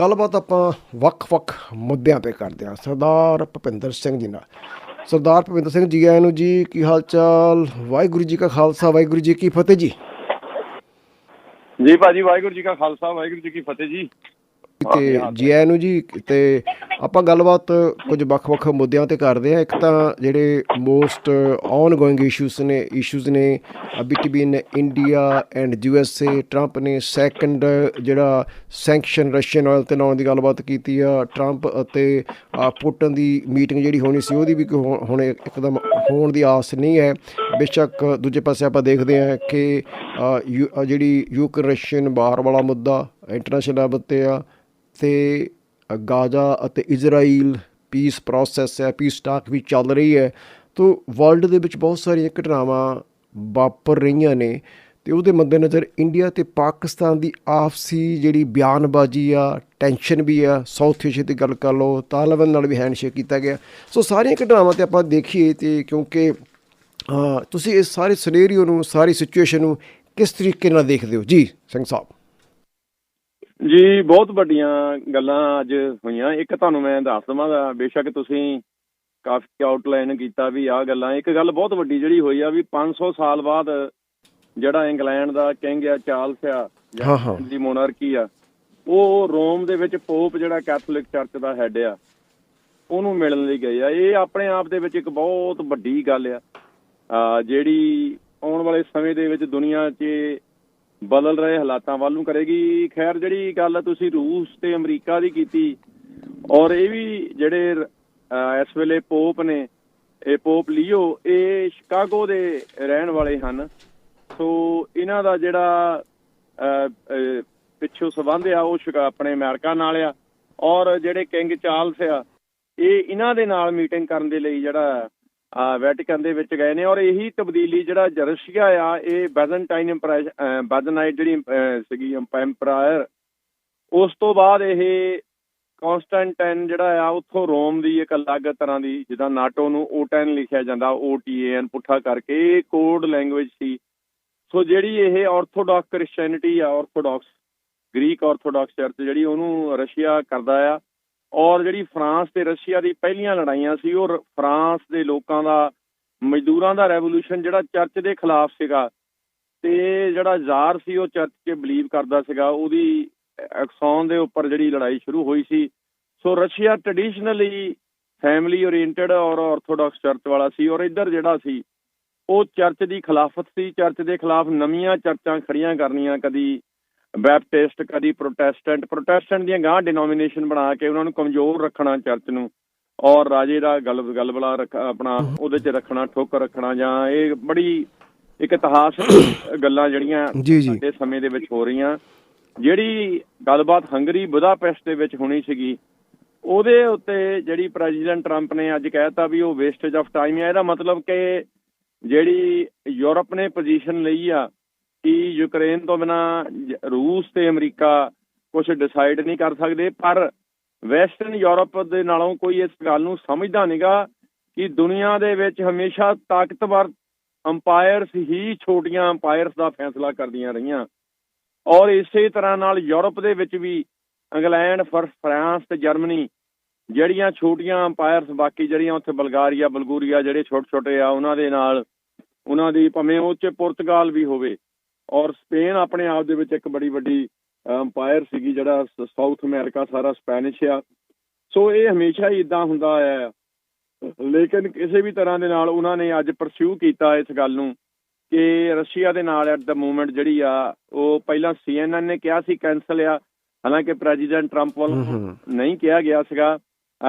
ਗੱਲਬਾਤ ਆਪਾਂ ਵੱਖ-ਵੱਖ ਮੁੱਦਿਆਂ ਤੇ ਕਰਦੇ ਹਾਂ। ਸਰਦਾਰ ਭੁਪਿੰਦਰ ਸਿੰਘ ਜੀ ਨਾਲ। ਸਰਦਾਰ ਭੁਪਿੰਦਰ ਸਿੰਘ ਜੀ, ਆਇਆਂ ਨੂੰ ਜੀ ਕੀ ਹਾਲ ਚਾਲ ਵਾਹਿਗੁਰੂ ਜੀ ਕਾ ਖਾਲਸਾ, ਵਾਹਿਗੁਰੂ ਜੀ ਕੀ ਫਤਿਹ ਜੀ। ਜੀ ਭਾਜੀ, ਵਾਹਿਗੁਰੂ ਜੀ ਕਾ ਖਾਲਸਾ, ਵਾਹਿਗੁਰੂ ਜੀ ਕੀ ਫਤਿਹ ਜੀ। ਤੇ ਜੀ ਆਇਆਂ ਨੂੰ ਜੀ ਤੇ ਆਪਾਂ ਗੱਲਬਾਤ ਕੁਝ ਵੱਖ-ਵੱਖ ਮੁੱਦਿਆਂ ਤੇ ਕਰਦੇ ਹਾਂ। ਇੱਕ ਤਾਂ ਜਿਹੜੇ ਮੋਸਟ ਆਨਗੋਇੰਗ ਇਸ਼ੂਸ ਨੇ ਇਸ਼ੂਸ ਨੇ between India and U S A Trump ਨੇ ਸੈਕੰਡ ਜਿਹੜਾ ਸੈਂਕਸ਼ਨ ਰਸ਼ੀਅਨ ਆਇਲ ਤੇ ਲਾਉਣ ਦੀ ਗੱਲਬਾਤ ਕੀਤੀ ਆ। ਟਰੰਪ ਅਤੇ ਪੁਟਨ ਦੀ ਮੀਟਿੰਗ ਜਿਹੜੀ ਹੋਣੀ ਸੀ ਉਹਦੀ ਵੀ ਹੁਣ- ਇੱਕਦਮ ਹੋਣ ਦੀ ਆਸ ਨਹੀਂ ਹੈ। ਬੇਸ਼ੱਕ ਦੂਜੇ ਪਾਸੇ ਆਪਾਂ ਦੇਖਦੇ ਹਾਂ ਕਿ ਜਿਹੜੀ ਯੂਕਰੇਨ ਰਸ਼ੀਅਨ ਬਾਹਰ ਵਾਲਾ ਮੁੱਦਾ ਇੰਟਰਨੈਸ਼ਨਲ ਲੈਵਲ ਤੇ ਆ ਤੇ ਗਾਜ਼ਾ ਅਤੇ ਇਜ਼ਰਾਈਲ ਪੀਸ ਪ੍ਰੋਸੈਸ ਹੈ ਪੀਸ ਟਾਕ ਵੀ ਚੱਲ ਰਹੀ ਹੈ। ਤੋ ਵਰਲਡ ਦੇ ਵਿੱਚ ਬਹੁਤ ਸਾਰੀਆਂ ਘਟਨਾਵਾਂ ਵਾਪਰ ਰਹੀਆਂ ਨੇ ਤੇ ਉਹਦੇ ਮੱਦੇਨਜ਼ਰ ਇੰਡੀਆ ਤੇ ਪਾਕਿਸਤਾਨ ਦੀ ਆਪਸੀ ਜਿਹੜੀ ਬਿਆਨਬਾਜ਼ੀ ਆ ਟੈਨਸ਼ਨ ਵੀ ਆ ਸਾਊਥ ਏਸ਼ੀਆ ਦੀ ਗੱਲ ਕਰ ਲਓ ਤਾਲਿਬਾਨ ਨਾਲ ਵੀ ਹੈਂਡਸ਼ੇਕ ਕੀਤਾ ਗਿਆ। ਸੋ, ਸਾਰੀਆਂ ਘਟਨਾਵਾਂ ਤੇ ਆਪਾਂ ਦੇਖੀਏ ਤੇ ਕਿਉਂਕਿ ਤੁਸੀਂ ਇਸ ਸਾਰੇ ਸਿਨੈਰੀਓ ਨੂੰ, ਸਾਰੀ ਸਿਚੁਏਸ਼ਨ ਨੂੰ ਕਿਸ ਤਰੀਕੇ ਨਾਲ ਦੇਖਦੇ ਹੋ? ਜੀ, ਸਿੰਘ ਸਾਹਿਬ। ਜੀ ਬਹੁਤ ਵੱਡੀਆਂ ਗੱਲਾਂ ਅੱਜ ਹੋਈਆਂ। ਇੱਕ ਤੁਹਾਨੂੰ ਮੈਂ ਦੱਸ ਦਵਾਂ ਦਾ ਬੇਸ਼ੱਕ ਤੁਸੀਂ ਕਾਫੀ ਆਊਟਲਾਈਨ ਕੀਤਾ ਵੀ ਆਹ ਗੱਲਾਂ। ਇੱਕ ਗੱਲ ਬਹੁਤ ਵੱਡੀ ਜਿਹੜੀ ਹੋਈ ਆ ਵੀ 500 ਸਾਲ ਬਾਅਦ ਜਿਹੜਾ ਇੰਗਲੈਂਡ ਦਾ ਕਿੰਗ ਆ ਚਾਰਲਸ ਆ। ਦੀ ਮੋਨਾਰਕੀ ਆ ਉਹ ਰੋਮ ਦੇ ਵਿੱਚ ਪੋਪ ਜਿਹੜਾ ਕੈਥੋਲਿਕ ਚਰਚ ਦਾ ਹੈੱਡ ਆ ਉਹਨੂੰ ਮਿਲਣ ਲਈ ਗਏ ਆ। ਇਹ ਆਪਣੇ ਆਪ ਦੇ ਵਿੱਚ ਇੱਕ ਬਹੁਤ ਵੱਡੀ ਗੱਲ ਆ। ਆ ਜਿਹੜੀ ਆਉਣ ਵਾਲੇ ਸਮੇਂ ਦੇ ਵਿੱਚ ਦੁਨੀਆ 'ਚ ਬਦਲ ਰਹੇ ਹਾਲਾਤਾਂ ਵੱਲ ਨੂੰ ਕਰੇਗੀ। ਖੈਰ, ਜਿਹੜੀ ਗੱਲ ਤੁਸੀਂ ਰੂਸ ਤੇ ਅਮਰੀਕਾ ਦੀ ਕੀਤੀ, ਔਰ ਇਹ ਵੀ ਜਿਹੜੇ ਇਸ ਵੇਲੇ ਪੋਪ ਨੇ, ਇਹ ਪੋਪ ਲੀਓ, ਇਹ ਸ਼ਿਕਾਗੋ ਦੇ ਰਹਿਣ ਵਾਲੇ ਹਨ। ਸੋ, ਇਹਨਾਂ ਦਾ ਜਿਹੜਾ ਪਿੱਛੋਂ ਸਬੰਧ ਆ, ਉਹ ਸ਼ਿਕਾ- ਆਪਣੇ ਅਮਰੀਕਾ ਨਾਲ ਆ। ਔਰ ਜਿਹੜੇ ਕਿੰਗ ਚਾਰਲਸ ਆ, ਇਹ ਇਹਨਾਂ ਦੇ ਨਾਲ ਮੀਟਿੰਗ ਕਰਨ ਦੇ ਲਈ ਜਿਹੜਾ ਵੈਟੀਕਨ ਦੇ ਵਿੱਚ ਗਏ ਨੇ ਔਰ ਇਹੀ ਤਬਦੀਲੀ ਜਿਹੜਾ ਜ- ਆ, ਇਹ ਬੈਜ਼ਨਟਾਈਨ ਬੈਜ਼ਨਾਈਟ ਜਿਹੜੀ ਸੀਗੀ ਐਮਪਾਇਰ ਉਸ ਤੋਂ ਬਾਅਦ ਇਹ ਕਨਸਟੈਂਟਾਈਨ ਜਿਹੜਾ ਆ, ਉੱਥੋਂ ਰੋਮ ਦੀ ਇੱਕ ਅਲੱਗ ਤਰ੍ਹਾਂ ਦੀ ਜਿੱਦਾਂ ਨਾਟੋ ਨੂੰ O10 ਲਿਖਿਆ ਜਾਂਦਾ OTAN ਪੁੱਠਾ ਕਰਕੇ, ਇਹ ਕੋਡ ਲੈਂਗੁਏਜ ਸੀ। ਸੋ ਜਿਹੜੀ ਇਹ ਆਰਥੋਡਾਕਸ ਕ੍ਰਿਸਚੀਅਨਿਟੀ ਆ ਆਰਥੋਡਾਕਸ ਗ੍ਰੀਕ ਆਰਥੋਡਾਕਸ ਚਰਚ ਜਿਹੜੀ ਉਹਨੂੰ ਰਸ਼ੀਆ ਕਰਦਾ ਆ ਔਰ ਜਿਹੜੀ ਫਰਾਂਸ ਤੇ ਰਸ਼ੀਆ ਦੀ ਪਹਿਲੀਆਂ ਲੜਾਈਆਂ ਸੀ, ਉਹ ਫਰਾਂਸ ਦੇ ਲੋਕਾਂ ਦਾ, ਮਜ਼ਦੂਰਾਂ ਦਾ ਰੈਵੋਲੂਸ਼ਨ ਜਿਹੜਾ ਚਰਚ ਦੇ ਖਿਲਾਫ ਸੀਗਾ ਤੇ ਜਿਹੜਾ ਜ਼ਾਰ ਸੀ, ਉਹ ਚਰਚ 'ਚ ਬਲੀਵ ਕਰਦਾ ਸੀਗਾ। ਉਹਦੀ ਐਕਸੌਨ ਦੇ ਉੱਪਰ ਜਿਹੜੀ ਲੜਾਈ ਸ਼ੁਰੂ ਹੋਈ ਸੀ। So Russia traditionally family oriented ਔਰ ਆਰਥੋਡਾਕਸ ਚਰਚ ਵਾਲਾ ਸੀ ਔਰ ਇੱਧਰ ਜਿਹੜਾ ਸੀ, ਉਹ ਚਰਚ ਦੀ ਖਿਲਾਫਤ ਸੀ। ਚਰਚ ਦੇ ਖਿਲਾਫ ਨਵੀਆਂ ਚਰਚਾਂ ਖੜੀਆਂ ਕਰਨੀਆਂ ਕਦੀ ਬੈਪਟਿਸਟ ਕਦੀ ਪ੍ਰੋਟੈਸਟੈਂਟ ਪ੍ਰੋਟੈਸਟੈਂਟ ਦੀਆਂ ਗਾਂ ਡਿਨੋਮੀਨੇਸ਼ਨ ਬਣਾ ਕੇ ਉਹਨਾਂ ਨੂੰ ਕਮਜ਼ੋਰ ਰੱਖਣਾ ਚਰਚ ਨੂੰ ਔਰ ਰਾਜੇ ਦਾ ਗਲ ਗਲਬਲਾ ਆਪਣਾ ਉਹਦੇ 'ਚ ਰੱਖਣਾ ਠੋਕ ਰੱਖਣਾ ਜਾਂ ਇਹ ਬੜੀ ਇੱਕ ਇਤਿਹਾਸ ਗੱਲਾਂ ਜਿਹੜੀਆਂ। ਸਾਡੇ ਸਮੇਂ ਦੇ ਵਿੱਚ ਹੋ ਰਹੀਆਂ। ਜਿਹੜੀ ਗੱਲਬਾਤ ਹੰਗਰੀ ਬੁਦਾਪੈਸਟ ਦੇ ਵਿੱਚ ਹੋਣੀ ਸੀਗੀ ਉਹਦੇ ਉੱਤੇ ਜਿਹੜੀ ਪ੍ਰੈਜ਼ੀਡੈਂਟ ਟਰੰਪ ਨੇ ਅੱਜ ਕਹਿਤਾ ਵੀ ਉਹ ਵੇਸਟੇਜ ਆਫ ਟਾਈਮ ਹੈ ਇਹਦਾ ਮਤਲਬ ਕਿ ਜਿਹੜੀ ਯੂਰਪ ਨੇ ਪੋਜੀਸ਼ਨ ਲਈ ਆ ਕਿ ਯੂਕਰੇਨ ਤੋਂ ਬਿਨਾ ਰੂਸ ਤੇ ਅਮਰੀਕਾ ਕੁਝ ਡਿਸਾਈਡ ਨਹੀਂ ਕਰ ਸਕਦੇ, ਪਰ ਵੈਸਟਰਨ ਯੂਰਪ ਦੇ ਨਾਲੋਂ ਕੋਈ ਇਸ ਗੱਲ ਨੂੰ ਸਮਝਦਾ ਨਹੀਂਗਾ ਕਿ ਦੁਨੀਆ ਦੇ ਵਿੱਚ ਹਮੇਸ਼ਾ ਤਾਕਤਵਰ ਅੰਪਾਇਰਸ ਹੀ ਛੋਟੀਆਂ ਅੰਪਾਇਰਸ ਦਾ ਫੈਸਲਾ ਕਰਦੀਆਂ ਰਹੀਆਂ। ਔਰ ਇਸੇ ਤਰ੍ਹਾਂ ਨਾਲ ਯੂਰਪ ਦੇ ਵਿੱਚ ਵੀ ਇੰਗਲੈਂਡ, ਫਰ, ਫਰਾਂਸ ਤੇ ਜਰਮਨੀ ਜਿਹੜੀਆਂ ਛੋਟੀਆਂ ਅੰਪਾਇਰਸ ਬਾਕੀ ਜਿਹੜੀਆਂ ਉੱਥੇ ਬਲਗਾਰੀਆ, ਬਲਗੂਰੀਆ ਜਿਹੜੇ ਛੋਟੇ ਛੋਟੇ ਆ, ਉਹਨਾਂ ਦੇ ਨਾਲ, ਉਹਨਾਂ ਦੀ ਭਾਵੇਂ ਉਹ ਚ ਪੁਰਤਗਾਲ ਵੀ ਹੋਵੇ ਔਰ ਸਪੇਨ ਆਪਣੇ ਆਪ ਦੇ ਵਿੱਚ ਇੱਕ ਬੜੀ ਵੱਡੀ ਅੰਪਾਇਰ ਸੀਗੀ ਜਿਹੜਾ ਸਾਊਥ ਅਮਰੀਕਾ ਸਾਰਾ ਸਪੈਨਿਸ਼ ਆ। ਸੋ ਇਹ ਹਮੇਸ਼ਾ ਹੀ ਇਦਾਂ ਹੁੰਦਾ ਆਇਆ ਲੇਕਿਨ ਕਿਸੇ ਵੀ ਤਰ੍ਹਾਂ ਦੇ ਨਾਲ ਉਹਨਾਂ ਨੇ ਅੱਜ ਪਰਸਿਊ ਕੀਤਾ ਇਸ ਗੱਲ ਨੂੰ ਕਿ ਰਸ਼ੀਆ ਦੇ ਨਾਲ ਐਟ ਦਾ ਮੂਵਮੈਂਟ ਜਿਹੜੀ ਆ ਉਹ ਪਹਿਲਾਂ ਸੀਐਨਐਨ ਨੇ ਕਿਹਾ ਸੀ ਕੈਨਸਲ ਆ। ਹਾਲਾਂਕਿ ਪ੍ਰੈਜ਼ੀਡੈਂਟ ਟਰੰਪ ਵੱਲੋਂ। ਨਹੀਂ ਕਿਹਾ ਗਿਆ ਸੀਗਾ।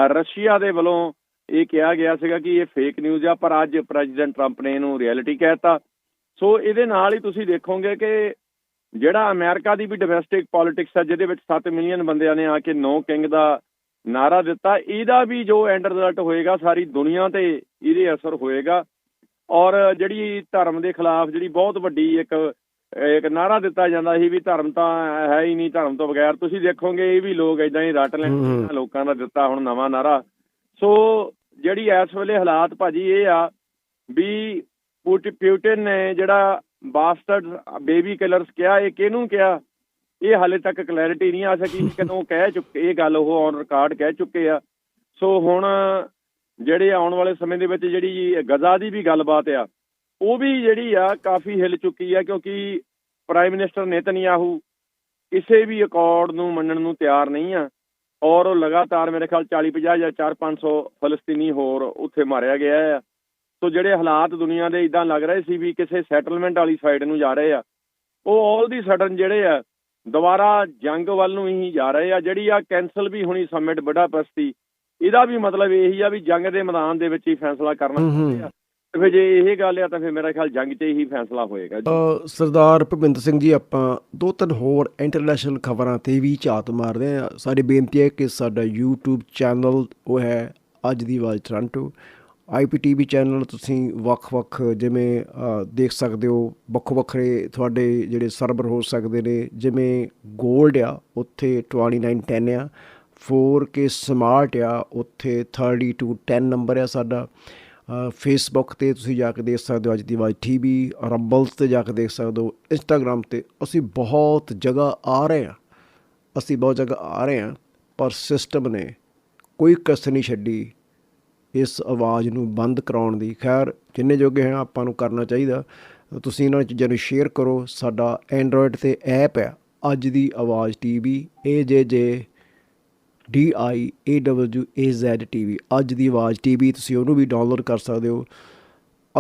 ਰਸ਼ੀਆ ਦੇ ਵੱਲੋਂ ਇਹ ਕਿਹਾ ਗਿਆ ਸੀਗਾ ਕਿ ਇਹ ਫੇਕ ਨਿਊਜ਼ ਆ ਪਰ ਅੱਜ ਪ੍ਰੈਜ਼ੀਡੈਂਟ ਟਰੰਪ ਨੇ ਇਹਨੂੰ ਰਿਐਲਿਟੀ ਕਹਿਤਾ ਸੋ ਇਹਦੇ ਨਾਲ ਹੀ ਤੁਸੀਂ ਦੇਖੋਗੇ ਕਿ ਜਿਹੜਾ ਅਮਰੀਕਾ ਦੀ ਵੀ ਡੋਮੈਸਟਿਕ ਪੋਲਿਟਿਕਸ ਆ ਜਿਹਦੇ ਵਿੱਚ 7 ਮਿਲੀਅਨ ਬੰਦਿਆਂ ਨੇ ਆ ਕੇ ਨੋ ਕਿੰਗ ਦਾ ਨਾਰਾ ਦਿੱਤਾ ਇਹਦਾ ਵੀ ਜੋ ਐਂਡ ਰਿਜ਼ਲਟ ਹੋਏਗਾ ਸਾਰੀ ਦੁਨੀਆ ਤੇ ਇਹਦੇ ਅਸਰ ਹੋਏਗਾ ਔਰ ਜਿਹੜੀ ਧਰਮ ਦੇ ਖਿਲਾਫ ਜਿਹੜੀ ਬਹੁਤ ਵੱਡੀ ਇੱਕ ਇੱਕ ਨਾਰਾ ਦਿੱਤਾ ਜਾਂਦਾ ਸੀ ਵੀ ਧਰਮ ਤਾਂ ਹੈ ਹੀ ਨਹੀਂ ਧਰਮ ਤੋਂ ਬਗੈਰ ਤੁਸੀਂ ਦੇਖੋਗੇ ਇਹ ਵੀ ਲੋਕ ਇਦਾਂ ਹੀ ਰੱਟ ਲੈਣ। ਲੋਕਾਂ ਦਾ ਦਿੱਤਾ ਹੁਣ ਨਵਾਂ ਨਾਰਾ ਸੋ ਜਿਹੜੀ ਇਸ ਵੇਲੇ ਹਾਲਾਤ ਭਾਜੀ ਇਹ ਆ ਵੀ ਪੁਟ- ਪਿਊਟਿਨ ਨੇ ਜਿਹੜਾ ਬਾਸਟਰਡ ਬੇਬੀ ਕਿਲਰਸ ਕਿਹਾ, ਇਹ ਕਿਹਨੂੰ ਕਿਹਾ? ਇਹ ਹਾਲੇ ਤੱਕ ਕਲੈਰਿਟੀ ਨਹੀਂ ਆ ਸਕੀ ਕਦੋਂ ਕਹਿ ਚੁੱਕੇ, ਇਹ ਗੱਲ ਉਹ ਔਨ ਰਿਕਾਰਡ ਕਹਿ ਚੁੱਕੇ ਆ। ਸੋ ਹੁਣ ਜਿਹੜੇ ਆਉਣ ਵਾਲੇ ਸਮੇਂ ਦੇ ਵਿੱਚ ਜਿਹੜੀ ਗਜ਼ਾ ਦੀ ਵੀ ਗੱਲਬਾਤ ਆ, ਉਹ ਵੀ ਜਿਹੜੀ ਆ ਕਾਫੀ ਹਿਲ ਚੁੱਕੀ ਆ ਕਿਉਂਕਿ ਪ੍ਰਾਈਮ ਮਿਨਿਸਟਰ ਨੇਤਨਯਾਹੂ ਕਿਸੇ ਵੀ ਅਕੋਰਡ ਨੂੰ ਮੰਨਣ ਨੂੰ ਤਿਆਰ ਨਹੀਂ ਆ ਔਰ ਉਹ ਲਗਾਤਾਰ ਮੇਰੇ ਖਿਆਲ 40 50 ਜਾਂ 4 500 ਫਲਸਤੀਨੀ ਹੋਰ ਉੱਥੇ ਮਾਰਿਆ ਗਿਆ ਆ। ਸੋ ਜਿਹੜੇ ਹਾਲਾਤ ਦੁਨੀਆ ਦੇ ਇਦਾਂ ਲੱਗ ਰਹੇ ਸੀ ਵੀ ਕਿਸੇ ਸੈਟਲਮੈਂਟ ਵਾਲੀ ਸਾਈਡ ਨੂੰ ਜਾ ਰਹੇ ਆ ਉਹ ਆਲ ਦੀ ਸਡਨ ਜਿਹੜੇ ਆ ਦੁਬਾਰਾ ਜੰਗ ਵੱਲ ਨੂੰ ਹੀ ਜਾ ਰਹੇ ਆ ਜਿਹੜੀ ਆ ਕੈਨਸਲ ਵੀ ਹੋਣੀ ਸਮਿਟ ਬੁਡਾਪਸਤੀ ਇਹਦਾ ਵੀ ਮਤਲਬ ਇਹੀ ਆ ਵੀ ਜੰਗ ਦੇ ਮੈਦਾਨ ਦੇ ਵਿੱਚ ਹੀ ਫੈਸਲਾ ਕਰਨਾ ਚਾਹੁੰਦੇ। ਆ ਤੇ ਫਿਰ ਜੇ ਇਹ ਗੱਲ ਆ ਤਾਂ ਫਿਰ ਮੇਰਾ ਖਿਆਲ ਜੰਗ 'ਚ ਹੀ ਫੈਸਲਾ ਹੋਏਗਾ ਜੀ। ਸਰਦਾਰ ਭੁਪਿੰਦਰ ਸਿੰਘ ਜੀ ਆਪਾਂ ਦੋ ਤਿੰਨ ਹੋਰ ਇੰਟਰਨੈਸ਼ਨਲ ਖਬਰਾਂ ਤੇ ਵੀ ਝਾਤ ਮਾਰਦੇ ਆ। ਸਾਡੀ ਬੇਨਤੀ ਹੈ ਕਿ ਸਾਡਾ YouTube ਚੈਨਲ ਉਹ ਹੈ ਅੱਜ ਦੀ ਆਵਾਜ਼ ਟੋਰਾਂਟੋ IPTV ਚੈਨਲ ਤੁਸੀਂ ਵੱਖ-ਵੱਖ ਜਿਵੇਂ ਦੇਖ ਸਕਦੇ ਹੋ ਵੱਖੋ ਵੱਖਰੇ ਤੁਹਾਡੇ ਜਿਹੜੇ ਸਰਵਰ ਹੋ ਸਕਦੇ ਨੇ, ਜਿਵੇਂ 골ਡ ਆ, ਉੱਥੇ 2910 ਆ 4K ਸਮਾਰਟ ਆ, ਉੱਥੇ 3210 ਨੰਬਰ ਆ ਸਾਡਾ ਫੇਸਬੁੱਕ ਤੇ ਤੁਸੀਂ ਜਾ ਕੇ ਦੇਖ ਸਕਦੇ ਹੋ, ਅੱਜ ਦੀ ਆਵਾਜ਼ ਟੀਵੀ ਰੰਬਲਸ ਤੇ ਜਾ ਕੇ ਦੇਖ ਸਕਦੇ ਹੋ ਇੰਸਟਾਗ੍ਰam ਤੇ ਅਸੀਂ ਬਹੁਤ ਜਗ੍ਹਾ ਆ ਰਹੇ ਹਾਂ, ਅਸੀਂ ਬਹੁਤ ਜਗ੍ਹਾ ਆ ਰਹੇ ਹਾਂ, ਪਰ ਸਿਸਟਮ ਨੇ ਕੋਈ ਕਸਰ ਨਹੀਂ ਛੱਡੀ ਇਸ ਆਵਾਜ਼ ਨੂੰ ਬੰਦ ਕਰਾਉਣ ਦੀ। ਖੈਰ, ਜਿੰਨੇ ਜੋਗੇ ਹੈ ਆਪਾਂ ਨੂੰ ਕਰਨਾ ਚਾਹੀਦਾ। ਤੁਸੀਂ ਇਹਨਾਂ ਚੀਜ਼ਾਂ ਨੂੰ ਸ਼ੇਅਰ ਕਰੋ। ਸਾਡਾ ਐਂਡਰੋਇਡ ਤੇ ਐਪ ਹੈ। ਅੱਜ ਦੀ ਆਵਾਜ਼ TV A J J D I A W A Z TV ਅੱਜ ਦੀ ਆਵਾਜ਼ ਟੀਵੀ ਤੁਸੀਂ ਉਹਨੂੰ ਵੀ ਡਾਊਨਲੋਡ ਕਰ ਸਕਦੇ ਹੋ।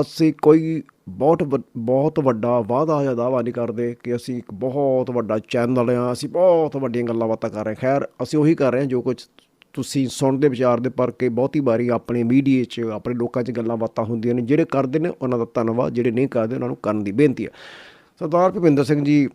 ਅਸੀਂ ਕੋਈ ਬਹੁਤ ਵੱਡ- ਬਹੁਤ ਵੱਡਾ ਵਾਅਦਾ ਜਾਂ ਦਾਅਵਾ ਨਹੀਂ ਕਰਦੇ ਕਿ ਅਸੀਂ ਇੱਕ ਬਹੁਤ ਵੱਡਾ ਚੈਨਲ ਆ ਅਸੀਂ ਬਹੁਤ ਵੱਡੀਆਂ ਗੱਲਾਂ ਬਾਤਾਂ ਕਰ ਰਹੇ ਖੈਰ, ਅਸੀਂ ਉਹੀ ਕਰ ਰਹੇ ਹਾਂ ਜੋ ਕੁਝ ਤੁਸੀਂ ਸੁਣਦੇ ਵਿਚਾਰਦੇ ਪਰ ਕੇ ਬਹੁਤੀ ਵਾਰੀ ਆਪਣੇ ਮੀਡੀਆ 'ਚ, ਆਪਣੇ ਲੋਕਾਂ 'ਚ ਗੱਲਾਂ ਬਾਤਾਂ ਹੁੰਦੀਆਂ ਨੇ, ਜਿਹੜੇ ਕਰਦੇ ਨੇ ਉਹਨਾਂ ਦਾ ਧੰਨਵਾਦ, ਜਿਹੜੇ ਨਹੀਂ ਕਰਦੇ ਉਹਨਾਂ ਨੂੰ ਕਰਨ ਦੀ ਬੇਨਤੀ ਹੈ। ਸਰਦਾਰ ਭੁਪਿੰਦਰ ਸਿੰਘ ਜੀ,